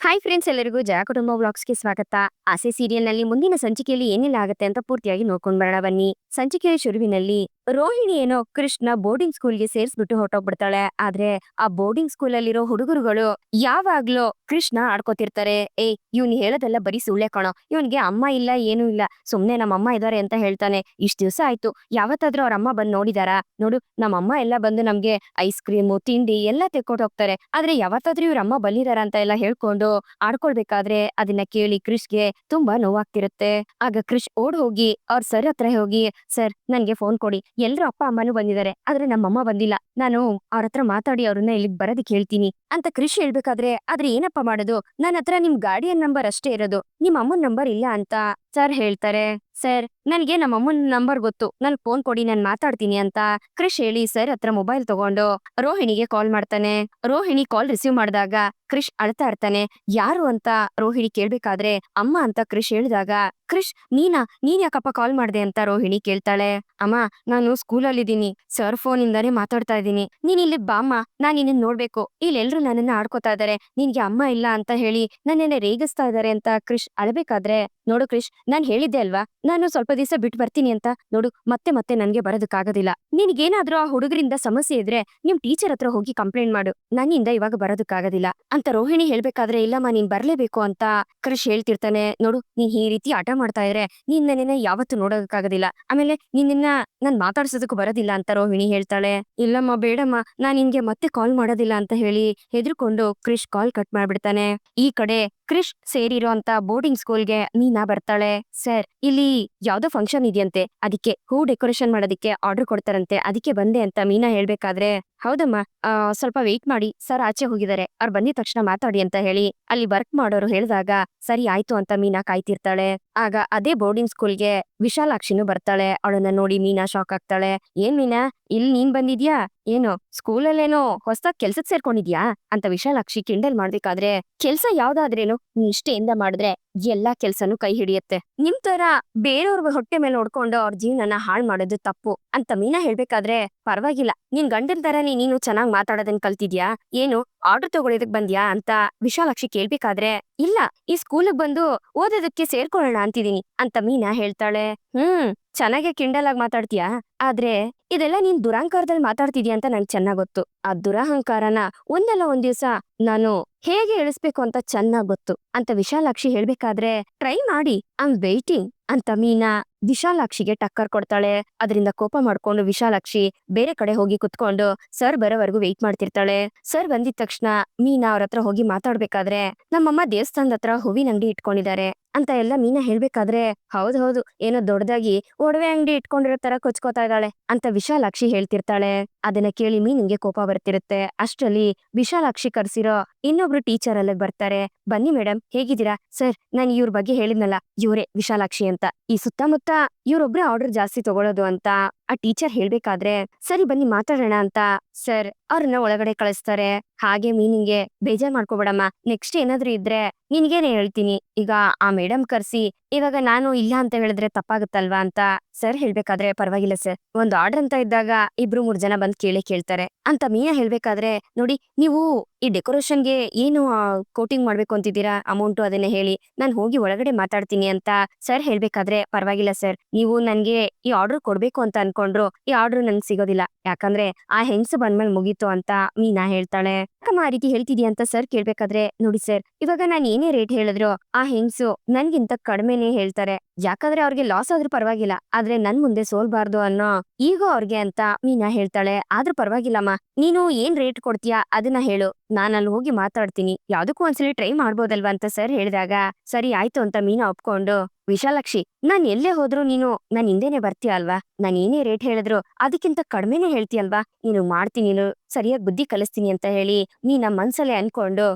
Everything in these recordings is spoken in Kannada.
ಹಾಯ್ ಫ್ರೆಂಡ್ಸ್ ಎಲ್ಲರಿಗೂ ಜಯ ಕುಟುಂಬ ವ್ಲಾಗ್ಸ್ಗೆ ಸ್ವಾಗತ. ಆಸೆ ಸೀರಿಯಲ್ನಲ್ಲಿ ಮುಂದಿನ ಸಂಚಿಕೆಯಲ್ಲಿ ಏನೆಲ್ಲ ಆಗುತ್ತೆ ಅಂತ ಪೂರ್ತಿಯಾಗಿ ನೋಡ್ಕೊಂಡು ಬರೋಣ ಬನ್ನಿ. ಸಂಚಿಕೆಯ ಶುರುವಿನಲ್ಲಿ ರೋಹಿಣಿ ಏನೋ ಕೃಷ್ಣ ಬೋರ್ಡಿಂಗ್ ಸ್ಕೂಲ್ಗೆ ಸೇರಿಸ್ಬಿಟ್ಟು ಹೊರಟೋಗ್ಬಿಡ್ತಾಳೆ. ಆದ್ರೆ ಆ ಬೋರ್ಡಿಂಗ್ ಸ್ಕೂಲ್ ಅಲ್ಲಿರೋ ಹುಡುಗರುಗಳು ಯಾವಾಗ್ಲೂ ಕೃಷ್ಣ ಆಡ್ಕೋತಿರ್ತಾರೆ. ಏ, ಇವ್ನ್ ಹೇಳೋದೆಲ್ಲ ಬರೀ ಸುಳ್ಳೆ ಕಣೋ. ಇವನ್ಗೆ ಅಮ್ಮ ಇಲ್ಲ, ಏನೂ ಇಲ್ಲ. ಸುಮ್ನೆ ನಮ್ಮ ಅಮ್ಮ ಇದಾರೆ ಅಂತ ಹೇಳ್ತಾನೆ. ಇಷ್ಟ ದಿವಸ ಆಯ್ತು. ಯಾವತ್ತಾದ್ರೂ ಅವ್ರ ಅಮ್ಮ ಬಂದ್ ನೋಡಿದಾರಾ? ನೋಡು ನಮ್ಮ ಅಮ್ಮ ಎಲ್ಲ ಬಂದು ನಮ್ಗೆ ಐಸ್ ಕ್ರೀಮು, ತಿಂಡಿ ಎಲ್ಲ ತೆಕ್ಕೊಂಡು ಹೋಗ್ತಾರೆ. ಆದ್ರೆ ಯಾವತ್ತಾದ್ರೂ ಇವ್ರ ಅಮ್ಮ ಬಂದಿದಾರ ಅಂತ ಎಲ್ಲ ಹೇಳ್ಕೊಂಡು ಆಡ್ಕೊಳ್ಬೇಕಾದ್ರೆ ಅದನ್ನ ಕೇಳಿ ಕೃಷ್ಗೆ ತುಂಬಾ ನೋವಾಗ್ತಿರುತ್ತೆ. ಆಗ ಕೃಷ್ ಓಡ್ ಹೋಗಿ ಅವ್ರ ಸರ್ ಹತ್ರ ಹೋಗಿ ಸರ್, ನನಗೆ ಫೋನ್ ಕೊಡಿ. ಎಲ್ಲರೂ ಅಪ್ಪ ಅಮ್ಮನೂ ಬಂದಿದ್ದಾರೆ. ಆದ್ರೆ ನಮ್ಮಮ್ಮ ಬಂದಿಲ್ಲ. ನಾನು ಅವ್ರ ಹತ್ರ ಮಾತಾಡಿ ಅವ್ರನ್ನ ಇಲ್ಲಿಗೆ ಬರೋದಕ್ಕೆ ಹೇಳ್ತೀನಿ ಅಂತ ಕೃಷಿ ಹೇಳ್ಬೇಕಾದ್ರೆ, ಆದ್ರೆ ಏನಪ್ಪ ಮಾಡೋದು? ನನ್ನ ಹತ್ರ ನಿಮ್ ಗಾಡಿಯನ್ ನಂಬರ್ ಅಷ್ಟೇ ಇರೋದು. ನಿಮ್ಮ ಅಮ್ಮನ ನಂಬರ್ ಇಲ್ಲ ಅಂತ ಸರ್ ಹೇಳ್ತಾರೆ. ಸರ್, ನನ್ಗೆ ನಮ್ಮ ಅಮ್ಮನ್ ನಂಬರ್ ಗೊತ್ತು. ನನ್ ಫೋನ್ ಕೊಡಿ, ನಾನ್ ಮಾತಾಡ್ತೀನಿ ಅಂತ. ಕ್ರಿಶ್ ಹೇಳಿ ಸರ್ ಹತ್ರ ಮೊಬೈಲ್ ತಗೊಂಡು. ರೋಹಿಣಿಗೆ ಕಾಲ್ ಮಾಡ್ತಾನೆ. ರೋಹಿಣಿ ಕಾಲ್ ರಿಸೀವ್ ಮಾಡಿದಾಗ ಕ್ರಿಶ್ ಅಳ್ತಾ ಇರ್ತಾನೆ. ಯಾರು ಅಂತ ರೋಹಿಣಿ ಕೇಳ್ಬೇಕಾದ್ರೆ ಅಮ್ಮ ಅಂತ ಕ್ರಿಶ್ ಹೇಳಿದಾಗ, ಕ್ರಿಶ್, ನೀನಾ? ನೀನ್ ಯಾಕಪ್ಪ ಕಾಲ್ ಮಾಡ್ದೆ ಅಂತ ರೋಹಿಣಿ ಕೇಳ್ತಾಳೆ. ಅಮ್ಮ, ನಾನು ಸ್ಕೂಲಲ್ಲಿದ್ದೀನಿ. ಸರ್ ಫೋನ್ ಇಂದಾನೆ ಮಾತಾಡ್ತಾ ಇದ್ದೀನಿ. ನೀನ್ ಇಲ್ಲಿ ಬಾಮ್ಮ ನಾನ್ ನಿನ್ನ ನೋಡ್ಬೇಕು. ಇಲ್ಲೆಲ್ರು ನನ್ನನ್ನ ಆಡ್ಕೋತಾ ಇದಾರೆ. ನಿನ್ಗೆ ಅಮ್ಮ ಇಲ್ಲ ಅಂತ ಹೇಳಿ ನನ್ನನ್ನ ರೇಗಿಸ್ತಾ ಇದಾರೆ ಅಂತ ಕ್ರಿಶ್ ಅಳ್ಬೇಕಾದ್ರೆ, ನೋಡು ಕ್ರಿಶ್, ನಾನ್ ಹೇಳಿದ್ದೆ ಅಲ್ವಾ? ನಾನು ಸ್ವಲ್ಪ ದಿವಸ ಬಿಟ್ಟು ಬರ್ತೀನಿ ಅಂತ ನೋಡು, ಮತ್ತೆ ಮತ್ತೆ ನನ್ಗೆ ಬರೋದಕ್ಕಾಗೋದಿಲ್ಲ. ನಿನ್ಗೇನಾದ್ರೂ ಆ ಹುಡುಗರಿಂದ ಸಮಸ್ಯೆ ಇದ್ರೆ ನಿಮ್ ಟೀಚರ್ ಹತ್ರ ಹೋಗಿ ಕಂಪ್ಲೇಂಟ್ ಮಾಡು. ನನ್ನಿಂದ ಇವಾಗ ಬರೋದಕ್ಕಾಗೋದಿಲ್ಲ. ಅಂತ ರೋಹಿಣಿ ಹೇಳ್ಬೇಕಾದ್ರೆ, ಇಲ್ಲಮ್ಮ, ನೀನ್ ಬರ್ಲೇಬೇಕು ಅಂತ ಕ್ರಿಶ್ ಹೇಳ್ತಿರ್ತಾನೆ. ನೋಡು, ನೀನ್ ಈ ರೀತಿ ಆಟ ಮಾಡ್ತಾ ಇದ್ರೆ ನೀನ್ ನನ್ನ ಯಾವತ್ತು ನೋಡೋದಕ್ಕಾಗೋದಿಲ್ಲ. ಆಮೇಲೆ ನಿನ್ನ ನಾನ್ ಮಾತಾಡ್ಸೋದಕ್ಕೂ ಬರೋದಿಲ್ಲ ಅಂತ ರೋಹಿಣಿ ಹೇಳ್ತಾಳೆ. ಇಲ್ಲಮ್ಮ, ಬೇಡಮ್ಮ, ನಾನ್ ನಿನ್ಗೆ ಮತ್ತೆ ಕಾಲ್ ಮಾಡೋದಿಲ್ಲ ಅಂತ ಹೇಳಿ ಹೆದರ್ಕೊಂಡು ಕ್ರಿಶ್ ಕಾಲ್ ಕಟ್ ಮಾಡ್ಬಿಡ್ತಾನೆ. ಈ ಕಡೆ ಕ್ರಿಶ್ ಸೇರಿರೋ ಅಂತ ಬೋರ್ಡಿಂಗ್ ಸ್ಕೂಲ್ಗೆ ಮೀನಾ ಬರ್ತಾಳೆ. ಸರ್, ಇಲ್ಲಿ ಯಾವ್ದೋ ಫಂಕ್ಷನ್ ಇದೆಯಂತೆ, ಅದಕ್ಕೆ ಹೂ ಡೆಕೋರೇಷನ್ ಮಾಡೋದಕ್ಕೆ ಆರ್ಡರ್ ಕೊಡ್ತಾರಂತೆ, ಅದಕ್ಕೆ ಬಂದೆ ಅಂತ ಮೀನಾ ಹೇಳ್ಬೇಕಾದ್ರೆ, ಹೌದಮ್ಮ ಸ್ವಲ್ಪ ವೆಯ್ಟ್ ಮಾಡಿ ಸರ್ ಆಚೆ ಹೋಗಿದ್ದಾರೆ, ಅವ್ರು ಬಂದಿದ ತಕ್ಷಣ ಮಾತಾಡಿ ಅಂತ ಹೇಳಿ, ಅಲ್ಲಿ ವರ್ಕ್ ಮಾಡೋರು ಹೇಳಿದಾಗ, ಸರಿ ಆಯ್ತು ಅಂತ ಮೀನಾ ಕಾಯ್ತಿರ್ತಾಳೆ, ಆಗ ಅದೇ ಬೋರ್ಡಿಂಗ್ ಸ್ಕೂಲ್ಗೆ ವಿಶಾಲಾಕ್ಷಿನೂ ಬರ್ತಾಳೆ, ಅವಳನ್ನ ನೋಡಿ ಮೀನಾ ಶಾಕ್ ಆಗ್ತಾಳೆ, ಏನ್ ಮೀನಾ, ಇಲ್ಲಿ ನೀನ್ ಬಂದಿದ್ಯಾ, ಏನು ಸ್ಕೂಲಲ್ಲೇನೋ ಹೊಸದಾಗ್ ಕೆಲ್ಸಕ್ ಸೇರ್ಕೊಂಡಿದ್ಯಾ, ಅಂತ ವಿಶಾಲಾಕ್ಷಿ ಕಿಂಡಲ್ ಮಾಡ್ಬೇಕಾದ್ರೆ, ಕೆಲ್ಸ ಯಾವ್ದಾದ್ರೇನು ನೀ ಇಷ್ಟೆಯಿಂದ ಮಾಡಿದ್ರೆ ಎಲ್ಲಾ ಕೆಲ್ಸನು ಕೈ ಹಿಡಿಯತ್ತೆ. ನಿಮ್ ತರ ಬೇರೆಯವ್ರ ಹೊಟ್ಟೆ ಮೇಲೆ ನೋಡ್ಕೊಂಡು ಅವ್ರ ಜೀವನನ ಹಾಳ್ ಮಾಡೋದು ತಪ್ಪು ಅಂತ ಮೀನಾ ಹೇಳ್ಬೇಕಾದ್ರೆ ಪರವಾಗಿಲ್ಲ. ನಿನ್ ಗಂಡನ್ ತರನೇ ನೀನು ಚೆನ್ನಾಗ್ ಮಾತಾಡೋದನ್ ಕಲ್ತಿದ್ಯಾ? ಏನು, ಆರ್ಡರ್ ತಗೊಳ್ಳೋದಕ್ ಬಂದ್ಯಾ ಅಂತ ವಿಶಾಲಾಕ್ಷಿ ಕೇಳ್ಬೇಕಾದ್ರೆ, ಇಲ್ಲ, ಈ ಸ್ಕೂಲಿಗೆ ಬಂದು ಓದೋದಕ್ಕೆ ಸೇರ್ಕೊಳ್ಳೋಣ ಅಂತಿದೀನಿ ಅಂತ ಮೀನಾ ಹೇಳ್ತಾಳೆ. ಹ್ಮ್, ಚೆನ್ನಾಗೆ ಕಿಂಡಲ್ ಆಗಿ ಮಾತಾಡ್ತೀಯಾ? ಆದ್ರೆ ಇದೆಲ್ಲ ನೀನ್ ದುರಾಂಕಾರದಲ್ಲಿ ಮಾತಾಡ್ತಿದ್ಯಾ ಅಂತ ನಂಗೆ ಚೆನ್ನಾಗ್ ಗೊತ್ತು. ಆ ದುರಹಂಕಾರನ ಒಂದಲ್ಲ ಒಂದ್ ದಿವ್ಸ ನಾನು ಹೇಗೆ ಇಳಿಸ್ಬೇಕು ಅಂತ ಚೆನ್ನಾಗ್ ಗೊತ್ತು. ಅಂತ ವಿಶಾಲಾಕ್ಷಿ ಹೇಳ್ಬೇಕಾದ್ರೆ, ಟ್ರೈ ಮಾಡಿ. ಐಮ್ ವೇಟಿಂಗ್ ಅಂತ ಮೀನಾ ವಿಶಾಲಾಕ್ಷಿಗೆ ಟಕ್ಕರ್ ಕೊಡ್ತಾಳೆ. ಅದರಿಂದ ಕೋಪ ಮಾಡ್ಕೊಂಡು ವಿಶಾಲಾಕ್ಷಿ ಬೇರೆ ಕಡೆ ಹೋಗಿ ಕುತ್ಕೊಂಡು ಸರ್ ಬರೋವರೆಗೂ ವೆಯ್ಟ್ ಮಾಡ್ತಿರ್ತಾಳೆ. ಸರ್ ಬಂದಿದ ತಕ್ಷಣ ಮೀನಾ ಅವ್ರ ಹತ್ರ ಹೋಗಿ ಮಾತಾಡ್ಬೇಕಾದ್ರೆ, ನಮ್ಮಮ್ಮ ದೇವಸ್ಥಾನದ ಹತ್ರ ಹೂವಿನ ಅಂಗಡಿ ಇಟ್ಕೊಂಡಿದ್ದಾರೆ ಅಂತ ಎಲ್ಲ ಮೀನಾ ಹೇಳ್ಬೇಕಾದ್ರೆ, ಹೌದ್ ಹೌದು. ಏನೋ ದೊಡ್ಡದಾಗಿ ಒಡವೆ ಅಂಗಡಿ ಇಟ್ಕೊಂಡಿರೋ ತರ ಕೊಚ್ಕೋತಾ ಇದ್ದಾಳೆ ಅಂತ ವಿಶಾಲಾಕ್ಷಿ ಹೇಳ್ತಿರ್ತಾಳೆ. ಅದನ್ನ ಕೇಳಿ ಮೀನಿಂಗೆ ಕೋಪ ಬರ್ತಿರುತ್ತೆ. ಅಷ್ಟರಲ್ಲಿ ವಿಶಾಲಾಕ್ಷಿ ಕರ್ಸಿರೋ ಇನ್ನೊಬ್ರು ಟೀಚರ್ ಅಲ್ಲಿ ಬರ್ತಾರೆ. ಬನ್ನಿ ಮೇಡಮ್ ಹೇಗಿದ್ದೀರಾ? ಸರ್, ನಾನು ಇವ್ರ ಬಗ್ಗೆ ಹೇಳಿದ್ನಲ್ಲ, ಇವರೇ ವಿಶಾಲಾಕ್ಷಿ ಅಂತ. ಈ ಸುತ್ತಮುತ್ತ ಇವ್ರೊಬ್ರೆ ಆರ್ಡರ್ ಜಾಸ್ತಿ ತಗೊಳ್ಳೋದು ಅಂತ ಆ ಟೀಚರ್ ಹೇಳ್ಬೇಕಾದ್ರೆ, ಸರಿ ಬನ್ನಿ ಮಾತಾಡೋಣ ಅಂತ ಸರ್ ಅವ್ರನ್ನ ಒಳಗಡೆ ಕಳಿಸ್ತಾರೆ. ಹಾಗೆ ಮೀನಿಂಗೆ ಬೇಜಾರ್ ಮಾಡ್ಕೋಬೇಡಮ್ಮ. ನೆಕ್ಸ್ಟ್ ಏನಾದ್ರೂ ಇದ್ರೆ ನಿನ್ಗೇನೆ ಹೇಳ್ತೀನಿ. ಈಗ ಆ ಮೇಡಮ್ ಕರ್ಸಿ, ಇವಾಗ ನಾನು ಇಲ್ಲ ಅಂತ ಹೇಳಿದ್ರೆ ತಪ್ಪಾಗುತ್ತಲ್ವಾ ಅಂತ ಸರ್ ಹೇಳ್ಬೇಕಾದ್ರೆ ಪರವಾಗಿಲ್ಲ ಸರ್. ಒಂದು ಆರ್ಡರ್ ಅಂತ ಇದ್ದಾಗ ಇಬ್ರು ಮೂರ್ ಜನ ಬಂದ್ ಕೇಳಿ ಕೇಳ್ತಾರೆ. ಅಂತ ಮೀನಾ ಹೇಳ್ಬೇಕಾದ್ರೆ, ನೋಡಿ, ನೀವು ಈ ಡೆಕೋರೇಷನ್ಗೆ ಏನು ಕೋಟಿಂಗ್ ಮಾಡ್ಬೇಕು ಅಂತಿದ್ದೀರಾ? ಅಮೌಂಟ್ ಅದನ್ನ ಹೇಳಿ. ನಾನು ಹೋಗಿ ಒಳಗಡೆ ಮಾತಾಡ್ತೀನಿ ಅಂತ ಸರ್ ಹೇಳ್ಬೇಕಾದ್ರೆ ಪರವಾಗಿಲ್ಲ ಸರ್. ನೀವು ನನ್ಗೆ ಈ ಆರ್ಡರ್ ಕೊಡ್ಬೇಕು ಅಂತ ಅನ್ಕೊಂಡ್ರು ಈ ಆರ್ಡರ್ ನನ್ಗೆ ಸಿಗೋದಿಲ್ಲ. ಯಾಕಂದ್ರೆ ಆ ಹೆಂಗ್ಸು ಬಂದ್ಮೇಲೆ ಮುಗೀತು ಅಂತ ಮೀನಾ ಹೇಳ್ತಾಳೆ. ಯಾಕಮ್ಮ ಆ ರೀತಿ ಹೇಳ್ತಿದ್ಯಾ ಅಂತ ಸರ್ ಕೇಳ್ಬೇಕಾದ್ರೆ ನೋಡಿ ಸರ್, ಇವಾಗ ನಾನು ಏನೇ ರೇಟ್ ಹೇಳಿದ್ರು ಆ ಹೆಂಗ್ಸು ನನ್ಗಿಂತ ಕಡಿಮೆನೆ ಹೇಳ್ತಾರೆ. ಯಾಕಂದ್ರೆ ಅವ್ರಿಗೆ ಲಾಸ್ ಆದ್ರೂ ಪರವಾಗಿಲ್ಲ, ಆದ್ರೆ ನನ್ ಮುಂದೆ ಸೋಲ್ಬಾರ್ದು ಅನ್ನೋ ಈಗೋ ಅವ್ರಿಗೆ ಅಂತ ಮೀನಾ ಹೇಳ್ತಾಳೆ. ಆದ್ರೂ ಪರವಾಗಿಲ್ಲಮ್ಮ ನೀನು ಏನ್ ರೇಟ್ ಕೊಡ್ತೀಯಾ? ಅದನ್ನ ಹೇಳು. ನಾನ್ ಅಲ್ಲಿ ಹೋಗಿ ಮಾತಾಡ್ತೀನಿ. ಯಾವ್ದಕ್ಕೂ ಒಂದ್ಸಲಿ ಟ್ರೈ ಮಾಡ್ಬೋದಲ್ವಾ ಅಂತ ಸರ್ ಹೇಳಿದಾಗ, ಸರಿ, ಆಯ್ತು ಅಂತ ಮೀನಾ ಒಪ್ಕೊಂಡು ವಿಶಾಲಾಕ್ಷಿ, ನಾನ್ ಎಲ್ಲೇ ಹೋದ್ರು ನೀನು ನಾನ್ ಹಿಂದೆನೆ ಬರ್ತೀಯ ಅಲ್ವಾ? ನಾನ್ ಏನೇ ರೇಟ್ ಹೇಳಿದ್ರು ಅದಕ್ಕಿಂತ ಕಡಿಮೆನೆ ಹೇಳ್ತೀಯಲ್ವಾ? ನೀನು ಮಾಡ್ತೀನಿ ನೀನು ಸರಿಯಾಗಿ ಬುದ್ಧಿ ಕಲಿಸ್ತೀನಿ ಅಂತ ಹೇಳಿ ನೀ ಮನ್ಸಲ್ಲೇ ಅನ್ಕೊಂಡು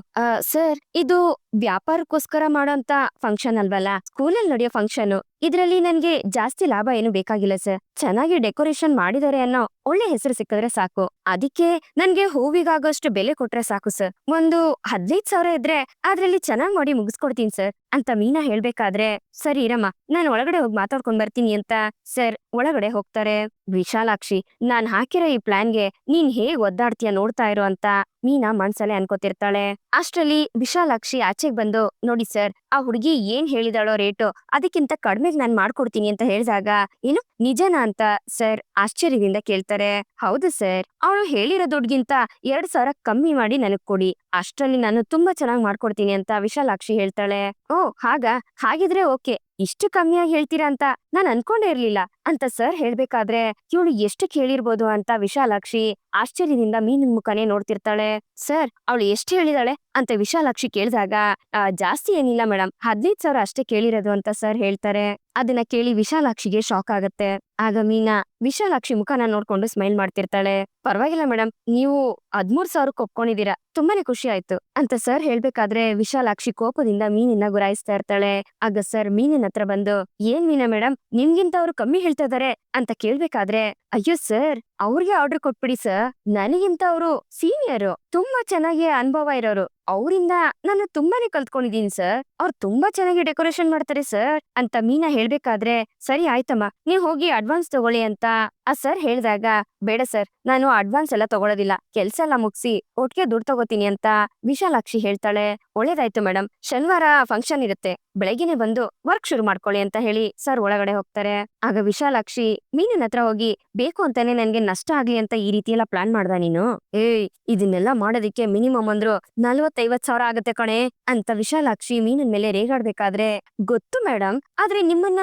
ಸರ್, ಇದು ವ್ಯಾಪಾರಕ್ಕೋಸ್ಕರ ಮಾಡೋಂತ ಫಂಕ್ಷನ್ ಅಲ್ವಲ್ಲ? ಸ್ಕೂಲಲ್ಲಿ ನಡೆಯೋ ಫಂಕ್ಷನ್ ಇದ್ರಲ್ಲಿ ನನಗೆ ಜಾಸ್ತಿ ಲಾಭ ಏನು ಬೇಕಾಗಿಲ್ಲ ಸರ್. ಚೆನ್ನಾಗಿ ಡೆಕೋರೇಷನ್ ಮಾಡಿದರೆ ಅನ್ನೋ ಒಳ್ಳೆ ಹೆಸರು ಸಿಕ್ಕಿದ್ರೆ ಸಾಕು. ಅದಕ್ಕೆ ನನಗೆ ಹೂವಿಗಾಗೋಷ್ಟು ಬೆಲೆ ಕೊಟ್ರೆ ಸಾಕು ಸರ್. ಒಂದು ಹದಿನೈದು ಸಾವಿರ ಇದ್ರೆ ಅದ್ರಲ್ಲಿ ಚೆನ್ನಾಗಿ ಮಾಡಿ ಮುಗಿಸ್ಕೊಡ್ತೀನಿ ಸರ್. ಅಂತ ಮೀನಾ ಹೇಳ್ಬೇಕಾದ್ರೆ, ಸರಿ ಇರಮ್ಮ, ನಾನು ಒಳಗಡೆ ಹೋಗಿ ಮಾತಾಡ್ಕೊಂಡ್ ಬರ್ತೀನಿ ಅಂತ ಸರ್. ಒಳಗಡೆ ಹೋಗ್ತಾರೆ. ವಿಶಾಲಾಕ್ಷಿ, ನಾನ್ ಹಾಕಿರೋ ಈ ಪ್ಲಾನ್ಗೆ ನೀನ್ ಹೇಗ್ ಒದ್ದಾಡ್ತೀಯ ನೋಡ್ತಾ ಇರೋ ಅಂತ ಮೀನಾ ಮನ್ಸಲ್ಲೇ ಅನ್ಕೋತಿರ್ತಾಳೆ. ಅಷ್ಟ್ರಲ್ಲಿ ವಿಶಾಲಾಕ್ಷಿ ಆಚೆಗ್ ಬಂದು, ನೋಡಿ ಸರ್, ಆ ಹುಡುಗಿ ಏನ್ ಹೇಳಿದಾಳೋ ರೇಟು, ಅದಕ್ಕಿಂತ ಕಡಿಮೆಗ್ ನಾನ್ ಮಾಡ್ಕೊಡ್ತೀನಿ ಅಂತ ಹೇಳಿದಾಗ, ಏನು ನಿಜನಾ ಅಂತ ಸರ್ ಆಶ್ಚರ್ಯದಿಂದ ಕೇಳ್ತಾರೆ. ಹೌದು ಸರ್, ಅವಳು ಹೇಳಿರೋ ದುಡ್ಗಿಂತ ಎರಡ್ ಸಾವಿರ ಕಮ್ಮಿ ಮಾಡಿ ನನಗ್ ಕೊಡಿ. ಅಷ್ಟ್ರಲ್ಲಿ ನಾನು ತುಂಬಾ ಚೆನ್ನಾಗ್ ಮಾಡ್ಕೊಡ್ತೀನಿ ಅಂತ ವಿಶಾಲಾಕ್ಷಿ ಹೇಳ್ತಾಳೆ. ಓ, ಹಾಗ? ಹಾಗಿದ್ರೆ ಓಕೆ. ಇಷ್ಟು ಕಮ್ಮಿಯಾಗಿ ಹೇಳ್ತೀರಾ ಅಂತ ನಾನ್ ಅನ್ಕೊಂಡೇ ಇರ್ಲಿಲ್ಲ. ಅಂತ ಸರ್ ಹೇಳ್ಬೇಕಾದ್ರೆ ಇವಳು ಎಷ್ಟು ಕೇಳಿರ್ಬೋದು ಅಂತ ವಿಶಾಲಾಕ್ಷಿ ಆಶ್ಚರ್ಯದಿಂದ ಮೀನಿನ ಮುಖನೇ ನೋಡ್ತಿರ್ತಾಳೆ. ಸರ್ ಅವಳು ಎಷ್ಟು ಹೇಳಿದಾಳೆ? ಅಂತ ವಿಶಾಲಾಕ್ಷಿ ಕೇಳಿದಾಗ "ಆ, ಜಾಸ್ತಿ ಏನಿಲ್ಲ ಮೇಡಮ್ ಹದಿನೈದು ಸಾವಿರ ಅಷ್ಟೇ ಕೇಳಿರೋದು ಅಂತ ಸರ್ ಹೇಳ್ತಾರೆ. ಅದನ್ನ ಕೇಳಿ ವಿಶಾಲಾಕ್ಷಿಗೆ ಶಾಕ್ ಆಗತ್ತೆ. ಆಗ ಮೀನಾ, ವಿಶಾಲಾಕ್ಷಿ ಮುಖನ ನೋಡ್ಕೊಂಡು ಸ್ಮೈಲ್ ಮಾಡ್ತಿರ್ತಾಳೆ. ಪರವಾಗಿಲ್ಲ ಮೇಡಮ್ ನೀವು ಹದ್ಮೂರ್ ಸಾವಿರ ಕೊಪ್ಕೊಂಡಿದ್ದೀರಾ. ತುಂಬಾನೇ ಖುಷಿ ಆಯ್ತು. ಅಂತ ಸರ್ ಹೇಳ್ಬೇಕಾದ್ರೆ ವಿಶಾಲಾಕ್ಷಿ ಕೋಪದಿಂದ ಮೀನಿನ ಗುರಾಯಿಸ್ತಾ ಇರ್ತಾಳೆ. ಆಗ ಸರ್ ಮೀನಿನ ಹತ್ರ ಬಂದು, ಏನ್ ಮೀನಾ ಮೇಡಮ್ ನಿಮ್ಗಿಂತ ಅವ್ರು ಕಮ್ಮಿ ಹೇಳ್ತಾ ಇದಾರೆ ಅಂತ ಕೇಳ್ಬೇಕಾದ್ರೆ, ಅಯ್ಯೋ ಸರ್ ಅವ್ರಿಗೆ ಆರ್ಡರ್ ಕೊಟ್ಬಿಡಿ ಸರ್ ನನಗಿಂತ ಅವರು ಸೀನಿಯರ್ ತುಂಬಾ ಚೆನ್ನಾಗಿ ಅನುಭವ ಇರೋರು. ಅವರಿಂದ ನಾನು ತುಂಬಾನೇ ಕಲ್ತ್ಕೊಂಡಿದೀನಿ ಸರ್ ಅವ್ರು ತುಂಬಾ ಚೆನ್ನಾಗಿ ಡೆಕೋರೇಷನ್ ಮಾಡ್ತಾರೆ ಸರ್ ಅಂತ ಮೀನಾ ಹೇಳ್ಬೇಕಾದ್ರೆ, ಸರಿ ಆಯ್ತಮ್ಮ, ನೀವ್ ಹೋಗಿ ಅಡ್ವಾನ್ಸ್ ತಗೊಳ್ಳಿ ಅಂತ ಆ ಸರ್ ಹೇಳ್ದಾಗ, ಬೇಡ ಸರ್ ನಾನು ಅಡ್ವಾನ್ಸ್ ಎಲ್ಲ ತಗೊಳೋದಿಲ್ಲ. ಕೆಲ್ಸ ಎಲ್ಲ ಮುಗಿಸಿ, ಒಟ್ಟಿಗೆ ದುಡ್ಡು ತಗೋತೀನಿ ಅಂತ ವಿಶಾಲಾಕ್ಷಿ ಹೇಳ್ತಾಳೆ. ಒಳ್ಳೇದಾಯ್ತು ಮೇಡಮ್ ಶನಿವಾರ ಫಂಕ್ಷನ್ ಇರುತ್ತೆ. ಬೆಳಗ್ಗೆನೆ ಬಂದು ವರ್ಕ್ ಶುರು ಮಾಡ್ಕೊಳ್ಳಿ ಅಂತ ಹೇಳಿ ಸರ್ ಒಳಗಡೆ ಹೋಗ್ತಾರೆ. ಆಗ ವಿಶಾಲಾಕ್ಷಿ, ಮೀನಿನ ಹತ್ರ ಹೋಗಿ ಬೇಕು ಅಂತಾನೆ ನನ್ಗೆ ನಷ್ಟ ಆಗ್ಲಿ ಅಂತ ಈ ರೀತಿ ಎಲ್ಲ ಪ್ಲಾನ್ ಮಾಡ್ದ ನೀನು? ಏಯ್, ಇದನ್ನೆಲ್ಲ ಮಾಡೋದಕ್ಕೆ ಮಿನಿಮಮ್ ಅಂದ್ರು ನಲ್ವತ್ತೈವತ್ ಸಾವಿರ ಆಗತ್ತೆ ಕಣೆ, ಅಂತ ವಿಶಾಲಾಕ್ಷಿ ಮೀನಿನ ಮೇಲೆ ರೇಗಾಡ್ಬೇಕಾದ್ರೆ, ಗೊತ್ತು ಮೇಡಮ್ ಆದ್ರೆ ನಿಮ್ಮನ್ನ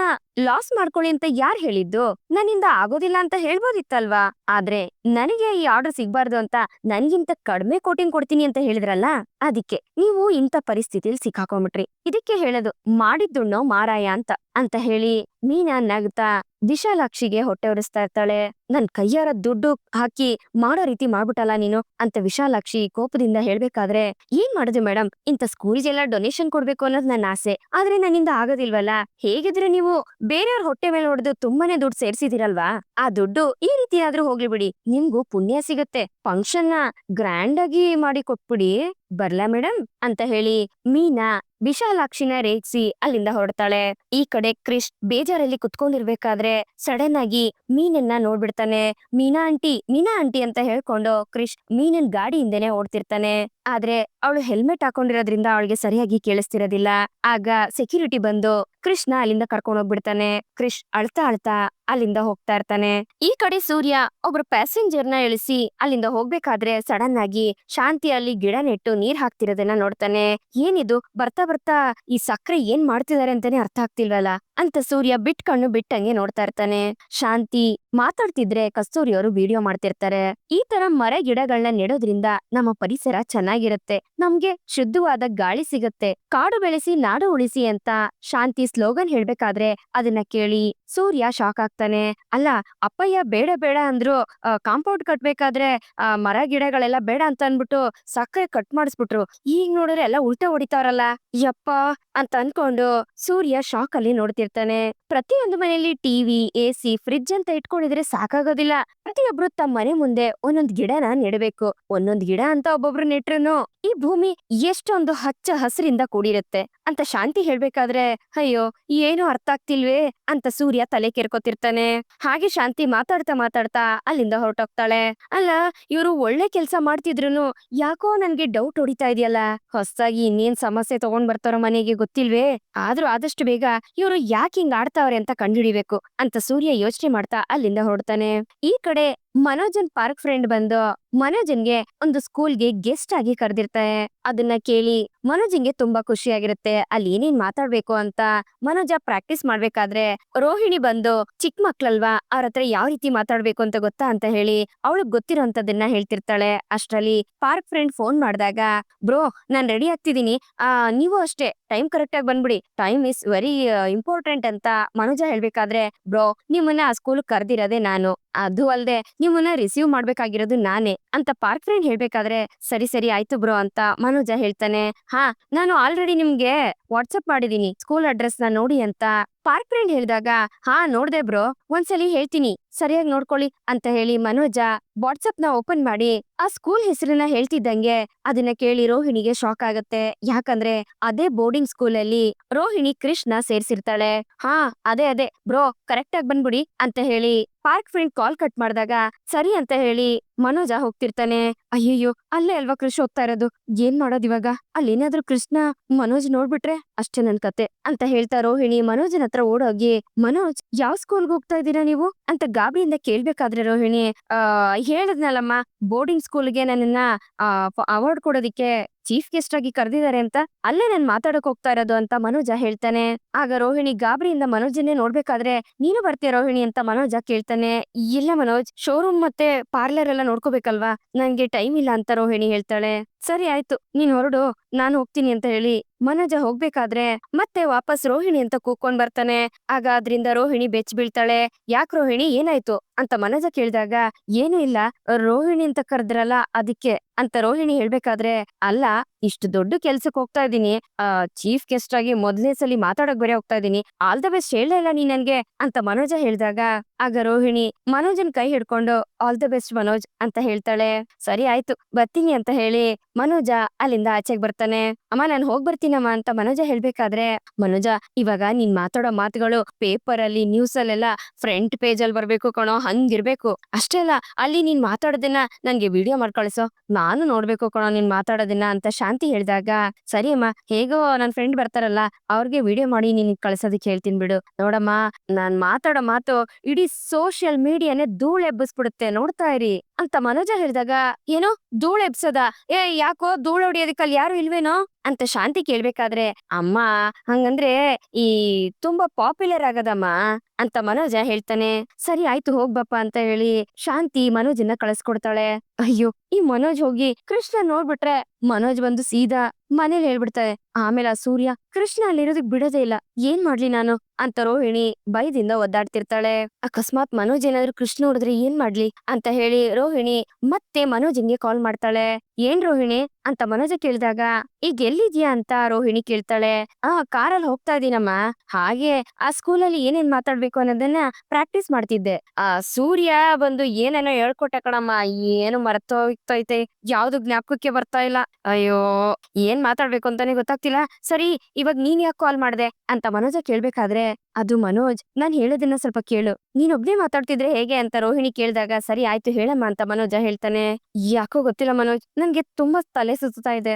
ಲಾಸ್ ಮಾಡ್ಕೊಳ್ಳಿ ಅಂತ ಯಾರ್ ಹೇಳಿದ್ದು? ನನ್ನಿಂದ ಆಗೋದಿಲ್ಲ ಅಂತ ಹೇಳ್ಬೋದಿತ್ತಲ್ವಾ? ಆದ್ರೆ ನನಗೆ ಈ ಆರ್ಡರ್ ಸಿಗ್ಬಾರ್ದು ಅಂತ ನನ್ಗಿಂತ ಕಡಿಮೆ ಕೋಟಿಂಗ್ ಕೊಡ್ತೀನಿ ಅಂತ ಹೇಳಿದ್ರಲ್ಲ, ಅದಕ್ಕೆ ನೀವು ಇಂಥ ಪರಿಸ್ಥಿತಿಲಿ ಸಿಕ್ಕಾಕೊಂಬಿಟ್ರಿ ಇದಕ್ಕೆ ಹೇಳೋದು ಮಾಡಿದ್ದುಣ್ಣೋ ಮಾರಾಯ ಅಂತ. ಅಂತ ಹೇಳಿ ಮೀನಾ ನಗ್ತಾ ವಿಶಾಲಾಕ್ಷಿಗೆ ಹೊಟ್ಟೆ ಒರೆಸ್ತಾ ಇರ್ತಾಳೆ. ನನ್ ಕೈಯಾರ ದುಡ್ಡು ಹಾಕಿ ಮಾಡೋ ರೀತಿ ಮಾಡ್ಬಿಟ್ಟಲ್ಲ ನೀನು? ಅಂತ ವಿಶಾಲಾಕ್ಷಿ ಕೋಪದಿಂದ ಹೇಳ್ಬೇಕಾದ್ರೆ, ಏನ್ ಮಾಡುದು ಮೇಡಮ್ ಇಂಥ ಸ್ಕೂಲ್ಗೆಲ್ಲ ಡೊನೇಷನ್ ಕೊಡ್ಬೇಕು ಅನ್ನೋದು ನನ್ನ ಆಸೆ. ಆದ್ರೆ ನನ್ನಿಂದ ಆಗೋದಿಲ್ವಲ್ಲ? ಹೇಗಿದ್ರೆ ನೀವು ಬೇರೆಯವ್ರ ಹೊಟ್ಟೆ ಮೇಲೆ ಹೊಡೆದು ತುಂಬಾನೇ ದುಡ್ಡು ಸೇರಿಸಿದಿರಲ್ವಾ? ಆ ದುಡ್ಡು ಈ ರೀತಿ ಹೋಗ್ಲಿ ಬಿಡಿ. ನಿಮ್ಗೂ ಪುಣ್ಯ ಸಿಗತ್ತೆ. ಫಂಕ್ಷನ್ನ ಗ್ರ್ಯಾಂಡ್ ಆಗಿ ಮಾಡಿ ಕೊಟ್ಬಿಡಿ. ಬರ್ಲಾ ಮೇಡಮ್ ಅಂತ ಹೇಳಿ ಮೀನಾ ವಿಶಾಲಾಕ್ಷಿನ ರೇಗಿಸಿ ಅಲ್ಲಿಂದ ಹೊರಡ್ತಾಳೆ. ಈ ಕಡೆ ಕ್ರಿಶ್ ಬೇಜಾರಲ್ಲಿ ಕುತ್ಕೊಂಡಿರ್ಬೇಕಾದ್ರೆ ಸಡನ್ ಆಗಿ ಮೀನನ್ನ ನೋಡ್ಬಿಡ್ತಾನೆ. ಮೀನಾ ಆಂಟಿ ಮೀನಾ ಆಂಟಿ ಅಂತ ಹೇಳ್ಕೊಂಡು ಕ್ರಿಶ್ ಮೀನನ್ ಗಾಡಿ ಹಿಂದೆನೆ ಓಡ್ತಿರ್ತಾನೆ. ಆದ್ರೆ ಅವಳು ಹೆಲ್ಮೆಟ್ ಹಾಕೊಂಡಿರೋದ್ರಿಂದ ಅವಳಿಗೆ ಸರಿಯಾಗಿ ಕೇಳಿಸ್ತಿರೋದಿಲ್ಲ. ಆಗ ಸೆಕ್ಯೂರಿಟಿ ಬಂದು ಕೃಷ್ಣ ಅಲ್ಲಿಂದ ಕರ್ಕೊಂಡು ಹೋಗ್ಬಿಡ್ತಾನೆ. ಕ್ರಿಶ್ ಅಳ್ತಾ ಅಳ್ತಾ ಅಲ್ಲಿಂದ ಹೋಗ್ತಾ ಇರ್ತಾನೆ. ಈ ಕಡೆ ಸೂರ್ಯ ಒಬ್ರು ಪ್ಯಾಸೆಂಜರ್ನ ಇಳಿಸಿ ಅಲ್ಲಿಂದ ಹೋಗ್ಬೇಕಾದ್ರೆ ಸಡನ್ ಆಗಿ ಶಾಂತಿ ಅಲ್ಲಿ ಗಿಡ ನೆಟ್ಟು ನೀರ್ ಹಾಕ್ತಿರೋದನ್ನ ನೋಡ್ತಾನೆ. ಏನಿದು? ಬರ್ತಾ ಬರ್ತಾ ಈ ಸಕ್ಕರೆ ಏನ್ ಮಾಡ್ತಿದಾರೆ ಅಂತಾನೆ ಅರ್ಥ ಆಗ್ತಿಲ್ವಲ್ಲ ಅಂತ ಸೂರ್ಯ ಬಿಟ್ ಕಣ್ಣು ಬಿಟ್ಟಂಗೆ ನೋಡ್ತಾ ಇರ್ತಾನೆ. ಶಾಂತಿ ಮಾತಾಡ್ತಿದ್ರೆ ಕಸ್ತೂರಿ ಅವರು ವಿಡಿಯೋ ಮಾಡ್ತಿರ್ತಾರೆ. ಈ ತರ ಮರ ಗಿಡಗಳನ್ನ ನೆಡೋದ್ರಿಂದ ನಮ್ಮ ಪರಿಸರ ಚೆನ್ನಾಗಿರುತ್ತೆ. ನಮ್ಗೆ ಶುದ್ಧವಾದ ಗಾಳಿ ಸಿಗುತ್ತೆ. ಕಾಡು ಬೆಳೆಸಿ, ನಾಡು ಉಳಿಸಿ ಅಂತ ಶಾಂತಿ ಸ್ಲೋಗನ್ ಹೇಳ್ಬೇಕಾದ್ರೆ ಅದನ್ನ ಕೇಳಿ ಸೂರ್ಯ ಶಾಕ್ ಆಗ್ತಾನೆ. ಅಲ್ಲ, ಅಪ್ಪಯ್ಯ ಬೇಡ ಬೇಡ ಅಂದ್ರು ಕಾಂಪೌಂಡ್ ಕಟ್ಬೇಕಾದ್ರೆ, ಆ, ಮರ ಗಿಡಗಳೆಲ್ಲ ಬೇಡ ಅಂತ ಅನ್ಬಿಟ್ಟು ಸಕ್ಕರೆ ಕಟ್ ಮಾಡಿಸ್ಬಿಟ್ರು. ಈಗ ನೋಡಿದ್ರೆ ಎಲ್ಲ ಉಲ್ಟಾ ಹೊಡಿತಾರಲ್ಲ. ಯಪ್ಪ! ಅಂತ ಅನ್ಕೊಂಡು ಸೂರ್ಯ ಶಾಕ್ ಅಲ್ಲಿ ನೋಡ್ತಿರ್ತಾನೆ. ಪ್ರತಿಯೊಂದು ಮನೆಯಲ್ಲಿ ಟಿವಿ ಎಸಿ ಫ್ರಿಡ್ಜ್ ಅಂತ ಇಟ್ಕೊಂಡಿದ್ರೆ ಸಾಕಾಗೋದಿಲ್ಲ. ಪ್ರತಿಯೊಬ್ರು ತಮ್ಮ ಮನೆ ಮುಂದೆ ಒಂದೊಂದ್ ಗಿಡನ ನೆಡಬೇಕು. ಒಂದೊಂದ್ ಗಿಡ ಅಂತ ಒಬ್ಬೊಬ್ರು ನೆಟ್ರುನು ಈ ಭೂಮಿ ಎಷ್ಟೊಂದು ಹಚ್ಚ ಹಸಿರಿಂದ ಕೂಡಿರುತ್ತೆ. ಅಂತ ಶಾಂತಿ ಹೇಳ್ಬೇಕಾದ್ರೆ, ಅಯ್ಯೋ, ಏನು ಅರ್ಥ ಆಗ್ತಿಲ್ವೇ? ಅಂತ ಸೂರ್ಯ ತಲೆ ಕೆರ್ಕೋತಿರ್ತಾನೆ. ಹಾಗೆ ಶಾಂತಿ ಮಾತಾಡ್ತಾ ಮಾತಾಡ್ತಾ ಅಲ್ಲಿಂದ ಹೊರಟೋಗ್ತಾಳೆ. ಅಲ್ಲ, ಇವರು ಒಳ್ಳೆ ಕೆಲ್ಸ ಮಾಡ್ತಿದ್ರುನು ಯಾಕೋ ನನ್ಗೆ ಡೌಟ್ ಹೊಡಿತಾ ಇದೆಯಲ್ಲ? ಹೊಸದಾಗಿ ಇನ್ನೇನ್ ಸಮಸ್ಯೆ ತಗೊಂಡ್ ಬರ್ತಾರೋ ಮನೆಗೆ ಗೊತ್ತಿಲ್ವೇ? ಆದ್ರೂ ಆದಷ್ಟು ಬೇಗ ಇವರು ಯಾಕೆ ಹಿಂಗ್ ಆಡ್ತಾವ್ರೆ ಅಂತ ಕಂಡುಹಿಡಿಬೇಕು? ಅಂತ ಸೂರ್ಯ ಯೋಚನೆ ಮಾಡ್ತಾ ಅಲ್ಲಿಂದ ಹೊರಡ್ತಾನೆ. ಈ ಕಡೆ ಮನೋಜನ್ ಪಾರ್ಕ್ ಫ್ರೆಂಡ್ ಬಂದು ಮನೋಜನ್ಗೆ ಒಂದು ಸ್ಕೂಲ್ಗೆ ಗೆಸ್ಟ್ ಆಗಿ ಕರೆದಿರ್ತಾರೆ. ಅದನ್ನ ಕೇಳಿ ಮನೋಜನ್ಗೆ ತುಂಬಾ ಖುಷಿ ಆಗಿರುತ್ತೆ ಅಲ್ಲಿ ಏನೇನ್ ಮಾತಾಡ್ಬೇಕು ಅಂತ ಮನೋಜ ಪ್ರಾಕ್ಟೀಸ್ ಮಾಡ್ಬೇಕಾದ್ರೆ ರೋಹಿಣಿ ಬಂದು ಚಿಕ್ಕ ಮಕ್ಳಲ್ವಾ, ಅವ್ರ ಹತ್ರ ಯಾವ ರೀತಿ ಮಾತಾಡ್ಬೇಕು ಅಂತ ಗೊತ್ತಾ? ಅಂತ ಹೇಳಿ ಅವಳಗ್ ಗೊತ್ತಿರೋಂತದನ್ನ ಹೇಳ್ತಿರ್ತಾಳೆ. ಅಷ್ಟ್ರಲ್ಲಿ ಪಾರ್ಕ್ ಫ್ರೆಂಡ್ ಫೋನ್ ಮಾಡಿದಾಗ, ಬ್ರೋ, ನಾನ್ ರೆಡಿ ಆಗ್ತಿದೀನಿ. ಆ, ನೀವು ಅಷ್ಟೇ, ಟೈಮ್ ಕರೆಕ್ಟ್ ಆಗಿ ಬಂದ್ಬಿಡಿ. ಟೈಮ್ ಇಸ್ ವೆರಿ ಇಂಪಾರ್ಟೆಂಟ್ ಅಂತ ಮನೋಜ ಹೇಳ್ಬೇಕಾದ್ರೆ, ಬ್ರೋ, ನಿಮ್ಮನ್ನ ಆ ಸ್ಕೂಲ್ ಕರೆದಿರೋದೆ ನಾನು. ಅದು ಅಲ್ದೆ ನಿಮ್ಮನ್ನ ರಿಸೀವ್ ಮಾಡ್ಬೇಕಾಗಿರೋದು ನಾನೇ ಅಂತ ಪಾರ್ಕ್ ಫ್ರೆಂಡ್ ಹೇಳ್ಬೇಕಾದ್ರೆ, ಸರಿ ಸರಿ, ಆಯ್ತು ಬ್ರೋ ಅಂತ ಮನೋಜ ಹೇಳ್ತಾನೆ. ಹಾ, ನಾನು ಆಲ್ರೆಡಿ ನಿಮ್ಗೆ ವಾಟ್ಸಪ್ ಮಾಡಿದೀನಿ. ಸ್ಕೂಲ್ ಅಡ್ರೆಸ್ನ ನೋಡಿ ಅಂತ ಪಾರ್ಕ್ ಫ್ರೆಂಡ್ ಹೇಳಿದಾಗ, ಹಾ, ನೋಡ್ದೆ ಬ್ರೋ, ಒಂದ್ಸಲಿ ಹೇಳ್ತೀನಿ. ಸರಿಯಾಗಿ ನೋಡ್ಕೊಳ್ಳಿ ಅಂತ ಹೇಳಿ ಮನೋಜ ವಾಟ್ಸಪ್ನ ಓಪನ್ ಮಾಡಿ ಆ ಸ್ಕೂಲ್ ಹೆಸರನ್ನ ಹೇಳ್ತಿದ್ದಂಗೆ ಅದನ್ನ ಕೇಳಿ ರೋಹಿಣಿಗೆ ಶಾಕ್ ಆಗತ್ತೆ. ಯಾಕಂದ್ರೆ ಅದೇ ಬೋರ್ಡಿಂಗ್ ಸ್ಕೂಲ್ ಅಲ್ಲಿ ರೋಹಿಣಿ ಕೃಷ್ಣ ಸೇರ್ಸಿರ್ತಾಳೆ. ಹಾ, ಅದೇ ಅದೇ. ಬ್ರೋ ಕರೆಕ್ಟ್ ಆಗಿ ಬಂದ್ಬಿಡಿ ಅಂತ ಹೇಳಿ ಪಾರ್ಕ್ ಫ್ರೆಂಡ್ ಕಾಲ್ ಕಟ್ ಮಾಡಿದಾಗ, ಸರಿ ಅಂತ ಹೇಳಿ ಮನೋಜ ಹೋಗ್ತಿರ್ತಾನೆ. ಅಯ್ಯಯ್ಯೋ, ಅಲ್ಲೇ ಅಲ್ವಾ ಕೃಷ್ಣ ಹೋಗ್ತಾ ಇರೋದು? ಏನ್ ಮಾಡೋದ್ ಇವಾಗ? ಅಲ್ಲೇನಾದ್ರೂ ಕೃಷ್ಣ, ಮನೋಜ್ ನೋಡ್ಬಿಟ್ರೆ ಅಷ್ಟೇ ನನ್ ಕತೆ ಅಂತ ಹೇಳ್ತಾ ರೋಹಿಣಿ ಮನೋಜನ ಹತ್ರ ಓಡೋಗಿ, ಮನೋಜ್, ಯಾವ ಸ್ಕೂಲ್ಗೆ ಹೋಗ್ತಾ ಇದ್ದೀರಾ ನೀವು? ಅಂತ ಗಾಬರಿಯಿಂದ ಕೇಳ್ಬೇಕಾದ್ರೆ ರೋಹಿಣಿ, ಆ, ಹೇಳದ್ನಲ್ಲಮ್ಮ, ಬೋರ್ಡಿಂಗ್ ಸ್ಕೂಲ್ಗೆ ನನ್ನನ್ನ ಅವಾರ್ಡ್ ಕೊಡೋದಿಕ್ಕೆ ಚೀಫ್ ಗೆಸ್ಟ್ ಆಗಿ ಕರೆದಿದ್ದಾರೆ ಅಂತ ಅಲ್ಲೇ ನಾನ್ ಮಾತಾಡಕ್ ಹೋಗ್ತಾ ಇರೋದು ಅಂತ ಮನೋಜ ಹೇಳ್ತಾನೆ. ಆಗ ರೋಹಿಣಿ ಗಾಬರಿಯಿಂದ ಮನೋಜನ್ನೇ ನೋಡ್ಬೇಕಾದ್ರೆ, ನೀನು ಬರ್ತೀಯ ರೋಹಿಣಿ ಅಂತ ಮನೋಜ ಕೇಳ್ತಾನೆ. ಇಲ್ಲ ಮನೋಜ್ ಶೋರೂಮ್ ಮತ್ತೆ ಪಾರ್ಲರ್ ಎಲ್ಲ ನೋಡ್ಕೋಬೇಕಲ್ವಾ? ನಂಗೆ ಟೈಮ್ ಇಲ್ಲ ಅಂತ ರೋಹಿಣಿ ಹೇಳ್ತಾಳೆ. ಸರಿ ಆಯ್ತು, ನೀನ್ ಹೊರಡು, ನಾನು ಹೋಗ್ತೀನಿ ಅಂತ ಹೇಳಿ. ಮನೋಜ ಹೋಗ್ಬೇಕಾದ್ರೆ ಮತ್ತೆ ವಾಪಸ್ ರೋಹಿಣಿ ಅಂತ ಕೂಕೊಂಡ್ ಬರ್ತಾನೆ. ಆಗ ಅದ್ರಿಂದ ರೋಹಿಣಿ ಬೆಚ್ಚ ಬೀಳ್ತಾಳೆ. ಯಾಕ್ ರೋಹಿಣಿ, ಏನಾಯ್ತು? ಅಂತ ಮನೋಜ ಕೇಳಿದಾಗ, ಏನು ಇಲ್ಲ, ರೋಹಿಣಿ ಅಂತ ಕರೆದ್ರಲ್ಲ ಅದಕ್ಕೆ ಅಂತ ರೋಹಿಣಿ ಹೇಳ್ಬೇಕಾದ್ರೆ, ಅಲ್ಲ, ಇಷ್ಟು ದೊಡ್ಡ ಕೆಲ್ಸಕ್ಕೆ ಹೋಗ್ತಾ ಇದೀನಿ ಆ, ಚೀಫ್ ಗೆಸ್ಟ್ ಆಗಿ ಮೊದಲನೇ ಸಲಿ ಮಾತಾಡಕ್ ಬೇರೆ ಹೋಗ್ತಾ ಇದೀನಿ ಆಲ್ ದ ಬೆಸ್ಟ್ ಹೇಳೇ ಇಲ್ಲ ನೀ ನನ್ಗೆ, ಅಂತ ಮನೋಜ ಹೇಳ್ದಾಗ, ಆಗ ರೋಹಿಣಿ, ಮನೋಜನ್ ಕೈ ಹಿಡ್ಕೊಂಡು, ಆಲ್ ದ ಬೆಸ್ಟ್ ಮನೋಜ್, ಅಂತ ಹೇಳ್ತಾಳೆ. ಸರಿ ಆಯ್ತು, ಬರ್ತೀನಿ ಅಂತ ಹೇಳಿ ಮನೋಜ ಅಲ್ಲಿಂದ ಆಚೆಗ್ ಬರ್ತಾನೆ. ಅಮ್ಮ, ನಾನ್ ಹೋಗ್ ಬರ್ತೀನಮ್ಮ ಅಂತ ಮನೋಜ ಹೇಳ್ಬೇಕಾದ್ರೆ, ಮನೋಜ, ಇವಾಗ ನೀನ್ ಮಾತಾಡೋ ಮಾತುಗಳು ಪೇಪರ್ ಅಲ್ಲಿ ನ್ಯೂಸ್ ಅಲ್ಲೆಲ್ಲ ಫ್ರಂಟ್ ಪೇಜ್ ಅಲ್ಲಿ ಬರ್ಬೇಕು ಕಣೋ, ಹಂಗಿರ್ಬೇಕು. ಅಷ್ಟೇ ಅಲ್ಲ, ಅಲ್ಲಿ ನೀನ್ ಮಾತಾಡೋದನ್ನ ನನ್ಗೆ ವಿಡಿಯೋ ಮಾಡ್ ಕಳ್ಸೋ. ನಾನು ನೋಡ್ಬೇಕು ಕಣೋ ನೀನ್ ಮಾತಾಡೋದನ್ನ, ಅಂತ ಶಾಂತಿ ಹೇಳಿದಾಗ, ಸರಿ ಅಮ್ಮ, ಹೇಗೋ ನನ್ ಫ್ರೆಂಡ್ ಬರ್ತಾರಲ್ಲ, ಅವ್ರಿಗೆ ವಿಡಿಯೋ ಮಾಡಿ ನೀನ್ ಕಳ್ಸೋದಕ್ಕೆ ಹೇಳ್ತೀನಿ ಬಿಡು. ನೋಡಮ್ಮ, ನಾನ್ ಮಾತಾಡೋ ಮಾತು ಇಡೀ ಸೋಷಿಯಲ್ ಮೀಡಿಯಾನೇ ಧೂಳ್ ಎಬ್ಬಿಸ್ಬಿಡುತ್ತೆ ನೋಡ್ತಾ ಇರಿ. ಅಂತ ಮನೋಜ ಹೇಳಿದಾಗ ಏನೋ ಧೂಳ್ ಎಬ್ಸದ ಏ ಯಾಕೋ ಧೂಳ್ ಹೊಡಿಯೋದಕ್ಕೆ ಅಲ್ಲಿ ಯಾರು ಇಲ್ವೇನೋ? ಅಂತ ಶಾಂತಿ ಕೇಳ್ಬೇಕಾದ್ರೆ, ಅಮ್ಮ, ಹಂಗಂದ್ರೆ ಈ ತುಂಬಾ ಪಾಪ್ಯುಲರ್ ಆಗದಮ್ಮ ಅಂತ ಮನೋಜ ಹೇಳ್ತಾನೆ. ಸರಿ ಆಯ್ತು ಹೋಗ್ಬಪ್ಪ ಅಂತ ಹೇಳಿ ಶಾಂತಿ ಮನೋಜನ್ನ ಕಳಿಸ್ಕೊಡ್ತಾಳೆ. ಅಯ್ಯೋ, ಈ ಮನೋಜ್ ಹೋಗಿ ಕೃಷ್ಣ ನೋಡ್ಬಿಟ್ರೆ ಮನೋಜ್ ಬಂದು ಸೀದಾ ಮನೇಲಿ ಹೇಳ್ಬಿಡ್ತಾರೆ ಆಮೇಲೆ ಆ ಸೂರ್ಯ, ಕೃಷ್ಣ ಅಲ್ಲಿರೋದಕ್ ಬಿಡೋದೇ ಇಲ್ಲ, ಏನ್ ಮಾಡ್ಲಿ ನಾನು? ಅಂತ ರೋಹಿಣಿ ಭಯದಿಂದ ಒದ್ದಾಡ್ತಿರ್ತಾಳೆ. ಅಕಸ್ಮಾತ್ ಮನೋಜ್ ಏನಾದ್ರು ಕೃಷ್ಣ ನೋಡಿದ್ರೆ ಏನ್ ಮಾಡ್ಲಿ ಅಂತ ಹೇಳಿ ರೋಹಿಣಿ ಮತ್ತೆ ಮನೋಜ್ಗೆ ಕಾಲ್ ಮಾಡ್ತಾಳೆ. ಏನ್ ರೋಹಿಣಿ ಅಂತ ಮನೋಜ ಕೇಳಿದಾಗ, ಈಗ ಎಲ್ಲಿದ್ಯಾ ಅಂತ ರೋಹಿಣಿ ಕೇಳ್ತಾಳೆ. ಆ, ಕಾರಲ್ಲಿ ಹೋಗ್ತಾ ಇದೀನಮ್ಮ. ಹಾಗೆ ಆ ಸ್ಕೂಲಲ್ಲಿ ಏನೇನ್ ಮಾತಾಡ್ಬೇಕು ಅನ್ನೋದನ್ನ ಪ್ರಾಕ್ಟೀಸ್ ಮಾಡ್ತಿದ್ದೆ. ಆ, ಸೂರ್ಯ ಬಂದು ಏನೇನೋ ಹೇಳ್ಕೊಟ್ಟೆ ಕಣಮ್ಮ. ಏನು ಮರ್ತೋಗ್ತೈತೆ ಯಾವ್ದು ಜ್ಞಾಪಕಕ್ಕೆ ಬರ್ತಾ ಇಲ್ಲ. ಅಯ್ಯೋ, ಏನ್ ಮಾತಾಡ್ಬೇಕು ಅಂತಾನೆ ಗೊತ್ತಾಗ್ತಿಲ್ಲ. ಸರಿ, ಇವಾಗ ನೀನ್ ಯಾಕೆ ಕಾಲ್ ಮಾಡ್ದೆ? ಅಂತ ಮನೋಜ ಕೇಳ್ಬೇಕಾದ್ರೆ, ಅದು ಮನೋಜ್, ನಾನ್ ಹೇಳೋದನ್ನ ಸ್ವಲ್ಪ ಕೇಳು. ನೀನ್ ಒಬ್ನೇ ಮಾತಾಡ್ತಿದ್ರೆ ಹೇಗೆ? ಅಂತ ರೋಹಿಣಿ ಕೇಳಿದಾಗ, ಸರಿ, ಆಯ್ತು, ಹೇಳಮ್ಮ, ಅಂತ ಮನೋಜ ಹೇಳ್ತಾನೆ. ಯಾಕೋ ಗೊತ್ತಿಲ್ಲ ಮನೋಜ್. ನನ್ಗೆ ತುಂಬಾ ತಲೆ ಸುತ್ತಾ ಇದೆ.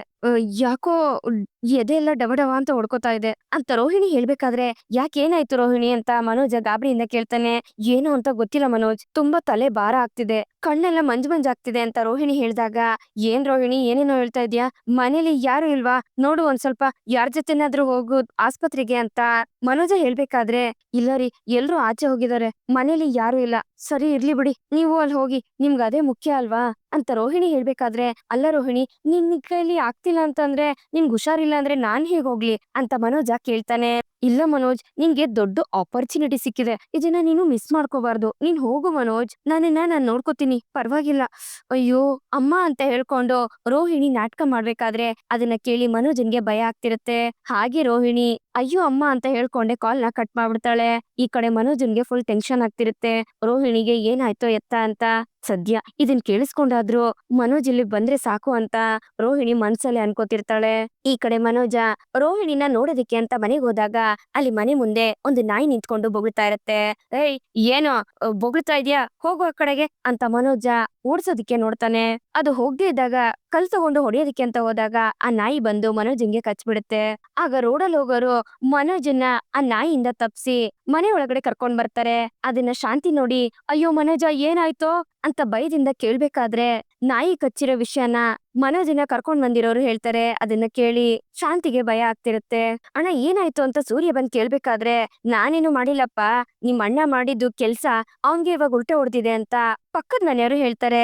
ಯಾಕೋ ಎದೆ ಎಲ್ಲ ಡವ ಡವ ಅಂತ ಹೊಡ್ಕೋತಾ ಇದೆ. ಅಂತ ರೋಹಿಣಿ ಹೇಳ್ಬೇಕಾದ್ರೆ, ಯಾಕೇನಾಯ್ತು ರೋಹಿಣಿ? ಅಂತ ಮನೋಜ ಗಾಬರಿಯಿಂದ ಕೇಳ್ತಾನೆ. ಏನು ಅಂತ ಗೊತ್ತಿಲ್ಲ ಮನೋಜ್. ತುಂಬಾ ತಲೆ ಭಾರ ಆಗ್ತಿದೆ. ಕಣ್ಣೆಲ್ಲ ಮಂಜು ಮಂಜ್ ಆಗ್ತಿದೆ ಅಂತ ರೋಹಿಣಿ ಹೇಳಿದಾಗ, ಏನ್ ರೋಹಿಣಿ? ಏನೇನೋ ಹೇಳ್ತಾ ಇದ್ಯಾ? ಮನೇಲಿ ಯಾರು ಇಲ್ವಾ? ನೋಡು ಒಂದ್ ಸ್ವಲ್ಪ. ಯಾರ ಜೊತೆನಾದ್ರೂ ಹೋಗು ಆಸ್ಪತ್ರೆಗೆ ಅಂತ ಮನೋಜ ಹೇಳ್ಬೇಕಾದ್ರೆ, ಇಲ್ಲ ರೀ. ಎಲ್ರು ಆಚೆ ಹೋಗಿದ್ದಾರೆ. ಮನೇಲಿ ಯಾರು ಇಲ್ಲ. ಸರಿ ಇರ್ಲಿ ಬಿಡಿ, ನೀವು ಅಲ್ಲಿ ಹೋಗಿ ನಿಮ್ಗ್ ಅದೇ ಮುಖ್ಯ ಅಲ್ವಾ? ಅಂತ ರೋಹಿಣಿ ಹೇಳ್ಬೇಕಾದ್ರೆ, ಅಲ್ಲ ರೋಹಿಣಿ ನಿನ್ ಕೈಲಿ ಆಗ್ತಿಲ್ಲ ಅಂತಂದ್ರೆ ನಿಮ್ಗ್ ಹುಷಾರಿಲ್ಲ ಅಂದ್ರೆ ನಾನ್ ಹೇಗ್ ಹೋಗ್ಲಿ? ಅಂತ ಮನೋಜ ಕೇಳ್ತಾನೆ. ಇಲ್ಲ ಮನೋಜ್ ನಿನ್ಗೆ ದೊಡ್ಡ ಆಪರ್ಚುನಿಟಿ ಸಿಕ್ಕಿದೆ. ಇದನ್ನ ನೀನು ಮಿಸ್ ಮಾಡ್ಕೋಬಾರ್ದು. ನೀನ್ ಹೋಗು ಮನೋಜ್. ನಾನಿನ್ನ ನಾನ್ ನೋಡ್ಕೋತೀನಿ. ಪರವಾಗಿಲ್ಲ. ಅಯ್ಯೋ, ಅಮ್ಮ ಅಂತ ಹೇಳ್ಕೊಂಡು ರೋಹಿಣಿ ನಾಟಕ ಮಾಡ್ಬೇಕಾದ್ರೆ ಅದನ್ನ ಕೇಳಿ ಮನೋಜನ್ಗೆ ಭಯ ಆಗ್ತಿರತ್ತೆ. ಹಾಗೆ ರೋಹಿಣಿ, ಅಯ್ಯೋ, ಅಮ್ಮ ಅಂತ ಹೇಳ್ಕೊಂಡೆ ಕಾಲ್ನ ಕಟ್ ಮಾಡ್ಬಿಡ್ತಾಳೆ. ಈ ಕಡೆ ಮನೋಜನ್ಗೆ ಫುಲ್ ಟೆನ್ಷನ್ ಆಗ್ತಿರುತ್ತೆ. ರೋಹಿಣಿಗೆ ಏನಾಯ್ತೋ ಎತ್ತ ಅಂತ. ಸದ್ಯ ಇದನ್ ಕೇಳಿಸ್ಕೊಂಡಾದ್ರು ಮನೋಜ್ ಇಲ್ಲಿ ಬಂದ್ರೆ ಸಾಕು ಅಂತ ರೋಹಿಣಿ ಮನ್ಸಲ್ಲಿ ಅನ್ಕೋತಿರ್ತಾಳೆ. ಈ ಕಡೆ ಮನೋಜ, ರೋಹಿಣಿನ ನೋಡೋದಿಕ್ಕೆ ಅಂತ ಮನೆಗೆ ಹೋದಾಗ ಅಲ್ಲಿ ಮನೆ ಮುಂದೆ ಒಂದು ನಾಯಿ ನಿಂತ್ಕೊಂಡು ಬೊಗಳ್ತಾ ಇರತ್ತೆ. ಏಯ್, ಏನೋ? ಬೊಗಳ್ತಾ ಇದ್ಯಾ? ಹೋಗೋ ಆ ಕಡೆಗೆ. ಅಂತ ಮನೋಜ ಓಡ್ಸೋದಿಕ್ಕೆ ನೋಡ್ತಾನೆ. ಅದು ಹೋಗದೆ ಇದ್ದಾಗ ಕಲ್ ತಗೊಂಡು ಹೊಡೆಯೋದಕ್ಕೆ ಅಂತ ಹೋದಾಗ ಆ ನಾಯಿ ಬಂದು ಮನೋಜನ್ಗೆ ಕಚ್ಬಿಡುತ್ತೆ. ಆಗ ರೋಡಲ್ಲಿ ಹೋಗೋರು ಮನೋಜನ್ನ ಆ ನಾಯಿಯಿಂದ ತಪ್ಸಿ ಮನೆ ಒಳಗಡೆ ಕರ್ಕೊಂಡ್ ಬರ್ತಾರೆ. ಅದನ್ನ ಶಾಂತಿ ನೋಡಿ, ಅಯ್ಯೋ ಮನೋಜ ಏನಾಯ್ತೋ? ಅಂತ ಭಯದಿಂದ ಕೇಳ್ಬೇಕಾದ್ರೆ ನಾಯಿ ಕಚ್ಚಿರೋ ವಿಷಯನ ಮನೋಜನ ಕರ್ಕೊಂಡ್ ಬಂದಿರೋರು ಹೇಳ್ತಾರೆ, ಅದನ್ನ ಕೇಳಿ ಶಾಂತಿಗೆ ಭಯ ಆಗ್ತಿರುತ್ತೆ. ಅಣ್ಣ, ಏನಾಯ್ತು ಅಂತ ಸೂರ್ಯ ಬಂದ್ ಕೇಳ್ಬೇಕಾದ್ರೆ ನಾನೇನು ಮಾಡಿಲ್ಲಪ್ಪ, ನಿಮ್ ಅಣ್ಣ ಮಾಡಿದ್ದು ಕೆಲ್ಸ ಅವನ್ಗೆ ಇವಾಗ ಉಲ್ಟೆ ಹೊಡ್ದಿದೆ ಅಂತ ಪಕ್ಕದ ಮನೆಯವರು ಹೇಳ್ತಾರೆ.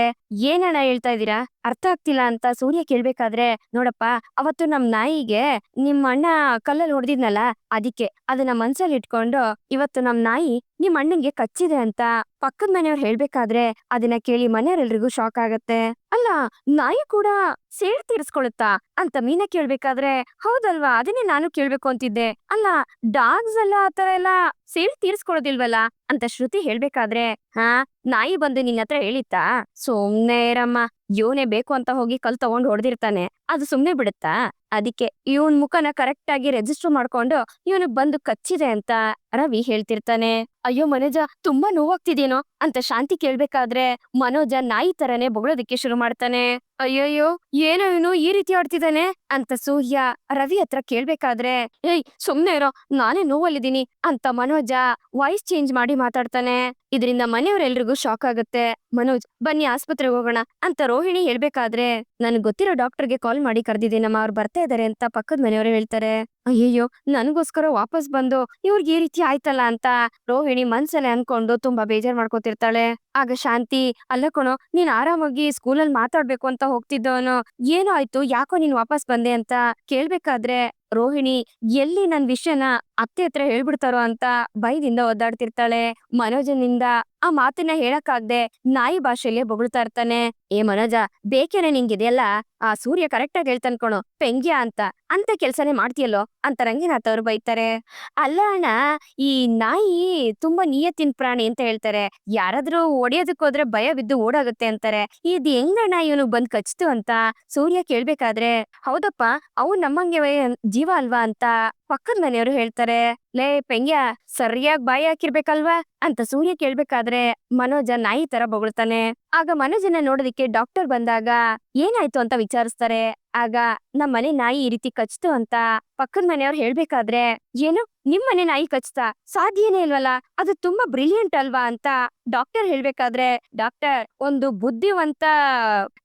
ಏನಣ್ಣ ಹೇಳ್ತಾ ಇದೀರಾ ಅರ್ಥ ಆಗ್ತಿಲ್ಲ ಅಂತ ಸೂರ್ಯ ಕೇಳ್ಬೇಕಾದ್ರೆ, ನೋಡಪ್ಪ, ಅವತ್ತು ನಮ್ ನಾಯಿಗೆ ನಿಮ್ ಅಣ್ಣ ಕಲ್ಲಲ್ಲಿ ಹೊಡೆದಿದ್ನಲ್ಲ, ಅದಕ್ಕೆ ಅದನ್ನ ಮನ್ಸಲ್ಲಿ ಇಟ್ಕೊಂಡು ಇವತ್ತು ನಮ್ ನಾಯಿ ನಿಮ್ ಅಣ್ಣಂಗೆ ಕಚ್ಚಿದೆ ಅಂತ ಪಕ್ಕದ ಮನೆಯವ್ರು ಹೇಳ್ಬೇಕಾದ್ರೆ ಅದನ್ನ ಕೇಳಿ ಮನೆಯವರೆಲ್ರಿಗೂ ಶಾಕ್ ಆಗತ್ತೆ. ಅಲ್ಲ, ನಾಯಿ ಕೂಡ ಸೇಡ್ ತೀರಿಸ್ಕೊಳುತ್ತಾ? ಅಂತ ಮೀನ ಕೇಳ್ಬೇಕಾದ್ರೆ, ಹೌದಲ್ವಾ, ಅದನ್ನೇ ನಾನು ಕೇಳ್ಬೇಕು ಅಂತಿದ್ದೆ. ಅಲ್ಲ ಡಾಗ್ಸ್ ಎಲ್ಲ ಆತರ ಎಲ್ಲ ಸೇಡ್ ತೀರಿಸ್ಕೊಳೋದಿಲ್ವಲ್ಲ? ಅಂತ ಶ್ರುತಿ ಹೇಳ್ಬೇಕಾದ್ರೆ, ಹಾ, ನಾಯಿ ಬಂದು ನಿನ್ನ ಹತ್ರ ಹೇಳಿತ್ತಾ? ಸುಮ್ನೆ ಇರಮ್ಮ, ಇವನೇ ಬೇಕು ಅಂತ ಹೋಗಿ ಕಲ್ ತಗೊಂಡ್ ಹೊಡೆದಿರ್ತಾನೆ. ಅದು ಸುಮ್ನೆ ಬಿಡುತ್ತಾ? ಅದಕ್ಕೆ ಇವನ್ ಮುಖನ ಕರೆಕ್ಟ್ ಆಗಿ ರಿಜಿಸ್ಟರ್ ಮಾಡ್ಕೊಂಡು ಇವನು ಬಂದು ಕಚ್ಚಿದೆ ಅಂತ ರವಿ ಹೇಳ್ತಿರ್ತಾನೆ, ಅಯ್ಯೋ ಮನೋಜ, ತುಂಬಾ ನೋವಾಗ್ತಿದೇನೋ ಅಂತ ಶಾಂತಿ ಕೇಳ್ಬೇಕಾದ್ರೆ ಮನೋಜ ನಾಯಿ ತರನೇ ಬೊಗಳೋದಕ್ಕೆ ಶುರು ಮಾಡ್ತಾನೆ. ಅಯ್ಯಯ್ಯೋ, ಏನೋ ಇವನು ಈ ರೀತಿ ಆಡ್ತಿದ್ದಾನೆ? ಅಂತ ಸೂರ್ಯ ರವಿ ಹತ್ರ ಕೇಳ್ಬೇಕಾದ್ರೆ, ಏಯ್, ಸುಮ್ನೆ ಇರೋ, ನಾನೇ ನೋವಲ್ಲಿದ್ದೀನಿ ಅಂತ ಮನೋಜ ವಾಯ್ಸ್ ಚೇಂಜ್ ಮಾಡಿ ಮಾತಾಡ್ತಾನೆ. ಇದರಿಂದ ಮನೆಯವರೆಲ್ರಿಗೂ ಶಾಕ್ ಆಗುತ್ತೆ. ಮನೋಜ್, ಬನ್ನಿ ಆಸ್ಪತ್ರೆಗೆ ಹೋಗೋಣ ಅಂತ ರೋಹಿಣಿ ಹೇಳ್ಬೇಕಾದ್ರೆ, ನನ್ಗೆ ಗೊತ್ತಿರೋ ಡಾಕ್ಟರ್ಗೆ ಕಾಲ್ ಮಾಡಿ ಕರೆದಿದ್ದೀನಮ್ಮ ಅವ್ರು ಬರ್ತಾ ಇದಾರೆ ಅಂತ ಪಕ್ಕದ ಮನೆಯವರು ಹೇಳ್ತಾರೆ. ಅಯ್ಯಯ್ಯೋ, ನನಗೋಸ್ಕರ ವಾಪಸ್ ಬಂದು ಇವ್ರಿಗೆ ಈ ರೀತಿ ಆಯ್ತಲ್ಲ ಅಂತ ರೋಹಿಣಿ ಮನ್ಸಲ್ಲೇ ಅನ್ಕೊಂಡು ತುಂಬಾ ಬೇಜಾರ್ ಮಾಡ್ಕೋತಿರ್ತಾಳೆ. ಆಗ ಶಾಂತಿ, ಅಲ್ಲ ಕಣೋ, ನೀನ್ ಆರಾಮಾಗಿ ಸ್ಕೂಲಲ್ಲಿ ಮಾತಾಡ್ಬೇಕು ಅಂತ ಹೋಗ್ತಿದ್ದವನು? ಏನೋ ಆಯ್ತು, ಯಾಕೋ ನೀನ್ ವಾಪಸ್ ಬಂದೆ ಅಂತ ಕೇಳ್ಬೇಕಾದ್ರೆ ರೋಹಿಣಿ, ಎಲ್ಲಿ ನನ್ ವಿಷಯನ ಅತ್ತೆ ಹತ್ರ ಹೇಳ್ಬಿಡ್ತಾರೋ ಅಂತ ಭಯದಿಂದ ಒದ್ದಾಡ್ತಿರ್ತಾಳೆ. ಮನೋಜನಿಂದ ಆ ಮಾತನ್ನ ಹೇಳಕ್ಕಾಗ್ದೆ ನಾಯಿ ಭಾಷೆಯಲ್ಲೇ ಬೊಗಳ್ತಾ ಇರ್ತಾನೆ. ಏ ಮನೋಜ, ಬೇಕೇನೆ ನಿಂಗಿದೆಯಲ್ಲ ಆ ಸೂರ್ಯ ಕರೆಕ್ಟ್ ಆಗಿ ಹೇಳ್ತಾನ್ ಕಣೋ, ಪೆಂಗ್ಯ ಅಂತ. ಅಂತ ಕೆಲ್ಸನೇ ಮಾಡ್ತೀಯಲ್ಲೋ? ಅಂತ ರಂಗನಾಥ್ ಅವ್ರು ಬೈತಾರೆ. ಅಲ್ಲ ಅಣ್ಣ, ಈ ನಾಯಿ ತುಂಬಾ ನಿಯತ್ತಿನ ಪ್ರಾಣಿ ಅಂತ ಹೇಳ್ತಾರೆ. ಯಾರಾದ್ರೂ ಹೊಡಿಯೋದಕ್ ಹೋದ್ರೆ ಭಯ ಬಿದ್ದು ಓಡಾಗುತ್ತೆ ಅಂತಾರೆ. ಇದ್ ಹೆಂಗಣ್ಣ ಇವನು ಬಂದ್ ಕಚ್ತು ಅಂತ ಸೂರ್ಯ ಕೇಳ್ಬೇಕಾದ್ರೆ, ಹೌದಪ್ಪ, ಅವು ನಮ್ಮಂಗೆ ಜೀವ ಅಲ್ವಾ? ಅಂತ ಪಕ್ಕದ ಮನೆಯವರು ಹೇಳ್ತಾರೆ, ಲೇ ಪೆಂಗ್ಯ, ಸರಿಯಾಗಿ ಬಾಯಿ ಹಾಕಿರ್ಬೇಕಲ್ವಾ? ಅಂತ ಸೂರ್ಯ ಕೇಳ್ಬೇಕಾದ್ರೆ ಮನೋಜ ನಾಯಿ ತರ ಬೊಗಳ್ತಾನೆ. ಆಗ ಮನೋಜನ ನೋಡೋದಿಕ್ಕೆ ಡಾಕ್ಟರ್ ಬಂದಾಗ, ಏನಾಯ್ತು ಅಂತ ವಿಚಾರಿಸ್ತಾರೆ. ಆಗ, ನಮ್ ಮನೆ ನಾಯಿ ಈ ರೀತಿ ಕಚ್ತು ಅಂತ ಪಕ್ಕದ ಮನೆಯವ್ರು ಹೇಳ್ಬೇಕಾದ್ರೆ, ಏನು? ನಿಮ್ ಮನೆ ನಾಯಿ ಕಚ್ತಾ? ಸಾಧ್ಯನೇ ಇಲ್ವಲ್ಲ? ಅದು ತುಂಬಾ ಬ್ರಿಲಿಯಂಟ್ ಅಲ್ವಾ? ಅಂತ ಡಾಕ್ಟರ್ ಹೇಳ್ಬೇಕಾದ್ರೆ, ಡಾಕ್ಟರ್, ಒಂದು ಬುದ್ಧಿವಂತ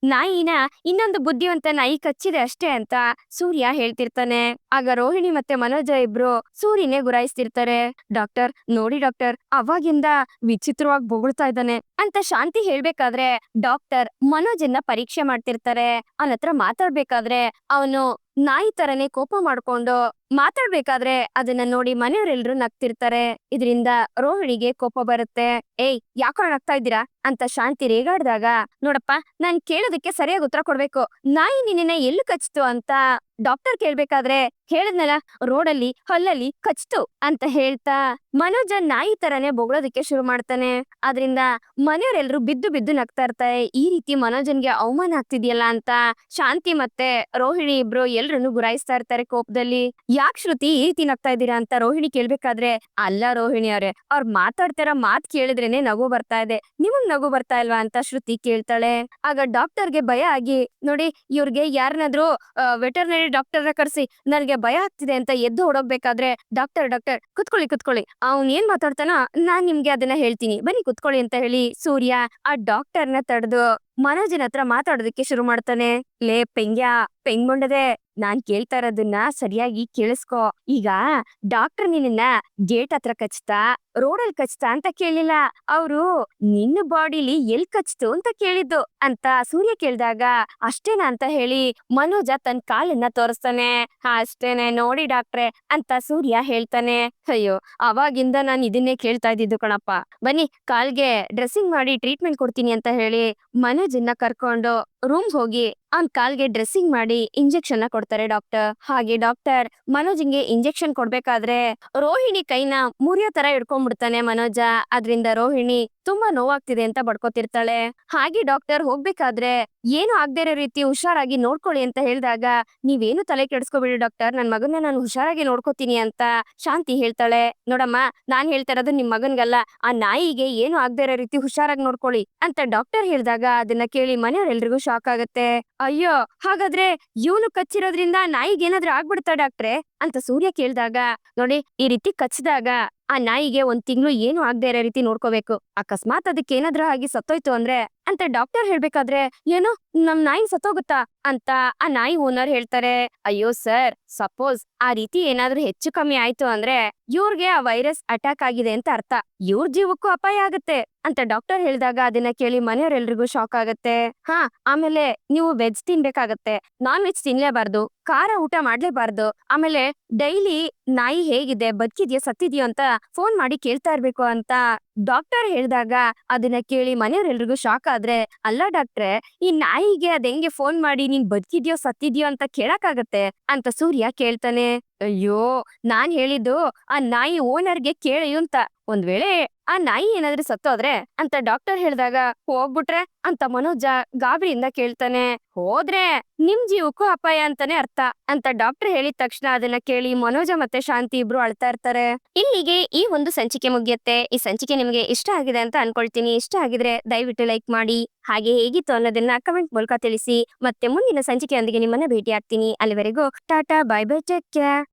ನಾಯಿನ ಇನ್ನೊಂದು ಬುದ್ಧಿವಂತ ನಾಯಿ ಕಚ್ಚಿದೆ ಅಷ್ಟೇ, ಅಂತ ಸೂರ್ಯ ಹೇಳ್ತಿರ್ತಾನೆ. ಆಗ ರೋಹಿಣಿ ಮತ್ತೆ ಮನೋಜ ಇಬ್ರು ಸೂರ್ಯನೇ ಗುರಾಯಿಸ್ತಿರ್ತಾರೆ. ಡಾಕ್ಟರ್, ನೋಡಿ ಡಾಕ್ಟರ್, ಅವಾಗಿಂದ ವಿಚಿತ್ರವಾಗಿ ಬೊಗಳ್ತಾ ಇದ್ದಾನೆ. ಅಂತ ಶಾಂತಿ ಹೇಳ್ಬೇಕಾದ್ರೆ ಡಾಕ್ಟರ್ ಮನೋಜನ್ನ ಪರೀಕ್ಷೆ ಮಾಡ್ತಿರ್ತಾರೆ. ಅವನತ್ರ ಮಾತಾಡ್ಬೇಕಾದ್ರೆ ಅವನು ನಾಯಿ ತರನೇ ಕೋಪ ಮಾಡ್ಕೊಂಡು ಮಾತಾಡ್ಬೇಕಾದ್ರೆ ಅದನ್ನ ನೋಡಿ ಮನೆಯವರೆಲ್ರು ನಗ್ತಿರ್ತಾರೆ. ಇದರಿಂದ ರೋಹಿಣಿಗೆ ಕೋಪ ಬರುತ್ತೆ. ಏಯ್, ಯಾಕೋ ನಗ್ತಾ ಇದ್ದೀರಾ? ಅಂತ ಶಾಂತಿ ರೇಗಾಡ್ದಾಗ, ನೋಡಪ್ಪ, ನಾನ್ ಕೇಳೋದಕ್ಕೆ ಸರಿಯಾಗಿ ಉತ್ತರ ಕೊಡ್ಬೇಕು. ನಾಯಿ ನಿನ್ನ ಎಲ್ಲಿ ಕಚ್ತು ಅಂತ ಡಾಕ್ಟರ್ ಕೇಳ್ಬೇಕಾದ್ರೆ ಹೇಳಿದ್ನಲ್ಲ, ರೋಡಲ್ಲಿ, ಹಲ್ಲಲ್ಲಿ ಕಚ್ತು ಅಂತ ಹೇಳ್ತಾ ಮನೋಜ ನಾಯಿ ತರನೇ ಬೊಗಳೋದಕ್ಕೆ ಶುರು ಮಾಡ್ತಾನೆ. ಅದರಿಂದ ಮನೆಯವರೆಲ್ರು ಬಿದ್ದು ಬಿದ್ದು ನಗ್ತಾ ಇರ್ತಾರೆ. ಈ ರೀತಿ ಮನೋಜನ್ಗೆ ಅವಮಾನ ಆಗ್ತಿದ್ಯಲ್ಲ ಅಂತ ಶಾಂತಿ ಮತ್ತೆ ರೋಹಿಣಿ ಇಬ್ರು ಎಲ್ರನ್ನು ಗುರಾಯಿಸ್ತಾ ಇರ್ತಾರೆ ಕೋಪದಲ್ಲಿ. ಯಾಕ್ ಶ್ರುತಿ ಈ ರೀತಿ ನಗ್ತಾ ಇದ್ದೀರಾ ಅಂತ ರೋಹಿಣಿ ಕೇಳ್ಬೇಕಾದ್ರೆ, ಅಲ್ಲ ರೋಹಿಣಿ ಅವ್ರೆ, ಅವ್ರ ಮಾತಾಡ್ತಾರ ಮಾತ್ ಕೇಳಿದ್ರೇನೆ ನಗು ಬರ್ತಾ ಇದೆ. ನಿಮಗ್ ನಗು ಬರ್ತಾ ಇಲ್ವಾ ಅಂತ ಶ್ರುತಿ ಕೇಳ್ತಾಳೆ. ಆಗ ಡಾಕ್ಟರ್ಗೆ ಭಯ ಆಗಿ, ನೋಡಿ, ಇವ್ರಿಗೆ ಯಾರನ್ನಾದ್ರೂ ವೆಟರ್ನರಿ ಡಾಕ್ಟರ್ ಕರ್ಸಿ, ನನ್ಗೆ ಭಯ ಆಗ್ತಿದೆ ಅಂತ ಎದ್ದು ಹೊಡೋಗ್ಬೇಕಾದ್ರೆ ಡಾಕ್ಟರ್ ಡಾಕ್ಟರ್, ಕುತ್ಕೊಳ್ಳಿ ಕುತ್ಕೊಳ್ಳಿ. ಅವ್ನ್ ಏನ್ ಮಾತಾಡ್ತಾನ ನಾನ್ ನಿಮ್ಗೆ ಅದನ್ನ ಹೇಳ್ತೀನಿ. ಬನ್ನಿ ಕುತ್ಕೊಳ್ಳಿ ಅಂತ ಹೇಳಿ ಸೂರ್ಯ ಆ ಡಾಕ್ಟರ್ನ ತಡೆದು ಮನೋಜನ ಹತ್ರ ಮಾತಾಡೋದಕ್ಕೆ ಶುರು ಮಾಡ್ತಾನೆ. ಲೇ, ಪೆಂಗ್ಯ ಪೆಂಗೊಂಡದೆ ನಾನ್ ಕೇಳ್ತಾ ಇರೋದನ್ನ ಸರಿಯಾಗಿ ಕೇಳಿಸ್ಕೊ. ಈಗ ಡಾಕ್ಟರ್ ನಿನ್ನ ಗೇಟ್ ಹತ್ರ ಕಚ್ತಾ ರೋಡಲ್ಲಿ ಕಚ್ತಾ ಅಂತ ಕೇಳಿಲ್ಲ. ಅವ್ರು ನಿನ್ನ ಬಾಡಿಲಿ ಎಲ್ ಕಚ್ತು ಅಂತ ಕೇಳಿದ್ದು ಅಂತ ಸೂರ್ಯ ಕೇಳ್ದಾಗ ಅಷ್ಟೇನಾ ಅಂತ ಹೇಳಿ ಮನೋಜ ತನ್ ಕಾಲನ್ನ ತೋರಿಸ್ತಾನೆ. "ಹಾ, ಅಷ್ಟೇನೆ ನೋಡಿ ಡಾಕ್ಟ್ರೆ ಅಂತ ಸೂರ್ಯ ಹೇಳ್ತಾನೆ. ಅಯ್ಯೋ ಅವಾಗಿಂದ ನಾನು ಇದನ್ನೇ ಕೇಳ್ತಾ ಇದ್ದಿದ್ದು ಕಣಪ್ಪ. ಬನ್ನಿ ಕಾಲ್ಗೆ ಡ್ರೆಸ್ಸಿಂಗ್ ಮಾಡಿ ಟ್ರೀಟ್ಮೆಂಟ್ ಕೊಡ್ತೀನಿ ಅಂತ ಹೇಳಿ ಮನೋಜನ್ನ ಕರ್ಕೊಂಡು ರೂಮ್ ಹೋಗಿ ಅವ್ನ್ ಕಾಲ್ಗೆ ಡ್ರೆಸ್ಸಿಂಗ್ ಮಾಡಿ ಇಂಜೆಕ್ಷನ್ ಕೊಡ್ತಾರೆ ಡಾಕ್ಟರ್. ಹಾಗೆ ಡಾಕ್ಟರ್ ಮನೋಜ್ಗೆ ಇಂಜೆಕ್ಷನ್ ಕೊಡ್ಬೇಕಾದ್ರೆ ರೋಹಿಣಿ ಕೈನ ಮುರಿಯೋ ತರ ಹಿಡ್ಕೊಂಡ್ಬಿಡ್ತಾನೆ ಮನೋಜ. ಅದ್ರಿಂದ ರೋಹಿಣಿ ತುಂಬಾ ನೋವಾಗ್ತಿದೆ ಅಂತ ಬಡ್ಕೋತಿರ್ತಾಳೆ. ಹಾಗೆ ಡಾಕ್ಟರ್ ಹೋಗ್ಬೇಕಾದ್ರೆ ಏನು ಆಗ್ದೇ ಇರೋ ರೀತಿ ಹುಷಾರಾಗಿ ನೋಡ್ಕೊಳ್ಳಿ ಅಂತ ಹೇಳಿದಾಗ, ನೀವೇನು ತಲೆ ಕೆಡಿಸ್ಕೋಬೇಡಿ ಡಾಕ್ಟರ್, ನನ್ ಮಗನ ನಾನು ಹುಷಾರಾಗಿ ನೋಡ್ಕೋತೀನಿ ಅಂತ ಶಾಂತಿ ಹೇಳ್ತಾಳೆ. ನೋಡಮ್ಮ, ನಾನ್ ಹೇಳ್ತಾ ಇರೋದು ನಿಮ್ ಮಗನ್ಗಲ್ಲ, ಆ ನಾಯಿಗೆ ಏನು ಆಗ್ದೇ ಇರೋ ರೀತಿ ಹುಷಾರಾಗಿ ನೋಡ್ಕೊಳ್ಳಿ ಅಂತ ಡಾಕ್ಟರ್ ಹೇಳಿದಾಗ ಅದನ್ನ ಕೇಳಿ ಮನೆಯವರೆಲ್ರಿಗೂ ಶಾಕ್ ಆಗತ್ತೆ. ಅಯ್ಯೋ, ಹಾಗಾದ್ರೆ ಇವನು ಕಚ್ಚಿರೋದ್ರಿಂದ ನಾಯಿಗೆ ಏನಾದ್ರೂ ಆಗ್ಬಿಡ್ತಾ ಡಾಕ್ಟ್ರೆ? ಅಂತ ಸೂರ್ಯ ಕೇಳ್ದಾಗ, ನೋಡಿ, ಈ ರೀತಿ ಕಚ್ಚಿದಾಗ ಆ ನಾಯಿಗೆ ಒಂದ್ ತಿಂಗಳು ಏನು ಆಗದೆ ಇರೋ ರೀತಿ ನೋಡ್ಕೋಬೇಕು. ಅಕಸ್ಮಾತ್ ಅದಕ್ಕೆ ಏನಾದ್ರೂ ಆಗಿ ಸತ್ತೋಯ್ತು ಅಂದ್ರೆ ಅಂತ ಡಾಕ್ಟರ್ ಹೇಳ್ಬೇಕಾದ್ರೆ, ಏನು, ನಮ್ ನಾಯಿ ಸತ್ತೋಗುತ್ತಾ? ಅಂತ ಆ ನಾಯಿ ಓನರ್ ಹೇಳ್ತಾರೆ, ಅಯ್ಯೋ ಸರ್ ಸಪೋಸ್ ಆ ರೀತಿ ಏನಾದ್ರೂ ಹೆಚ್ಚು ಕಮ್ಮಿ ಆಯ್ತು ಅಂದ್ರೆ ಇವ್ರಿಗೆ ಆ ವೈರಸ್ ಅಟ್ಯಾಕ್ ಆಗಿದೆ ಅಂತ ಅರ್ಥ. ಇವ್ರ ಜೀವಕ್ಕೂ ಅಪಾಯ ಆಗತ್ತೆ. ಅಂತ ಡಾಕ್ಟರ್ ಹೇಳಿದಾಗ ಅದನ್ನ ಕೇಳಿ ಮನೆಯವರೆಲ್ರಿಗೂ ಶಾಕ್ ಆಗತ್ತೆ. ಹಾ, ಆಮೇಲೆ ನೀವು ವೆಜ್ ತಿನ್ಬೇಕಾಗತ್ತೆ ನಾನ್ ವೆಜ್ ತಿನ್ಲೇಬಾರ್ದು, ಖಾರ ಊಟ ಮಾಡ್ಲೇಬಾರ್ದು, ಆಮೇಲೆ ಡೈಲಿ ನಾಯಿ ಹೇಗಿದೆ, ಬದುಕಿದ್ಯಾ, ಸತ್ತಿದ್ಯೋ ಅಂತ ಫೋನ್ ಮಾಡಿ ಕೇಳ್ತಾ ಇರ್ಬೇಕು ಅಂತ ಡಾಕ್ಟರ್ ಹೇಳಿದಾಗ ಅದನ್ನ ಕೇಳಿ ಮನೆಯವರೆಲ್ರಿಗೂ ಶಾಕ್ ಆದ್ರೆ, ಅಲ್ಲ ಡಾಕ್ಟ್ರೆ ಈ ನಾಯಿಗೆ ಅದ್ ಫೋನ್ ಮಾಡಿ ನೀನ್ ಬದುಕಿದ್ಯೋ, ಸತ್ತಿದ್ಯೋ ಅಂತ ಕೇಳಕ್ಕಾಗತ್ತೆ? ಅಂತ ಸೂರ್ಯ ಕೇಳ್ತಾನೆ. ಅಯ್ಯೋ, ನಾನ್ ಹೇಳಿದ್ದು ಆ ನಾಯಿ ಓನರ್ಗೆ ಕೇಳಿ ಅಂತ. ಒಂದ್ ವೇಳೆ ಆ ನಾಯಿ ಏನಾದ್ರೂ ಸತ್ತೋದ್ರೆ ಅಂತ ಡಾಕ್ಟರ್ ಹೇಳಿದಾಗ ಹೋಗ್ಬಿಟ್ರೆ ಅಂತ ಮನೋಜ ಗಾಬರಿಯಿಂದ ಕೇಳ್ತಾನೆ, ಹೋದ್ರೆ ನಿಮ್ ಜೀವಕ್ಕೂ ಅಪಾಯ ಅಂತಾನೆ ಅರ್ಥ ಅಂತ ಡಾಕ್ಟರ್ ಹೇಳಿದ ತಕ್ಷಣ ಅದನ್ನ ಕೇಳಿ ಮನೋಜ ಮತ್ತೆ ಶಾಂತಿ ಇಬ್ರು ಅಳ್ತಾ ಇರ್ತಾರೆ. ಇಲ್ಲಿಗೆ ಈ ಒಂದು ಸಂಚಿಕೆ ಮುಗಿಯುತ್ತೆ. ಈ ಸಂಚಿಕೆ ನಿಮಗೆ ಇಷ್ಟ ಆಗಿದೆ ಅಂತ ಅನ್ಕೊಳ್ತೀನಿ. ಇಷ್ಟ ಆಗಿದ್ರೆ ದಯವಿಟ್ಟು ಲೈಕ್ ಮಾಡಿ. ಹಾಗೆ ಹೇಗಿತ್ತು ಅನ್ನೋದನ್ನ ಕಮೆಂಟ್ ಮೂಲಕ ತಿಳಿಸಿ. ಮತ್ತೆ ಮುಂದಿನ ಸಂಚಿಕೆಯೊಂದಿಗೆ ನಿಮ್ಮನ್ನ ಭೇಟಿ ಆಗ್ತೀನಿ ಅಲ್ಲಿವರೆಗೂ tata bye bye take care.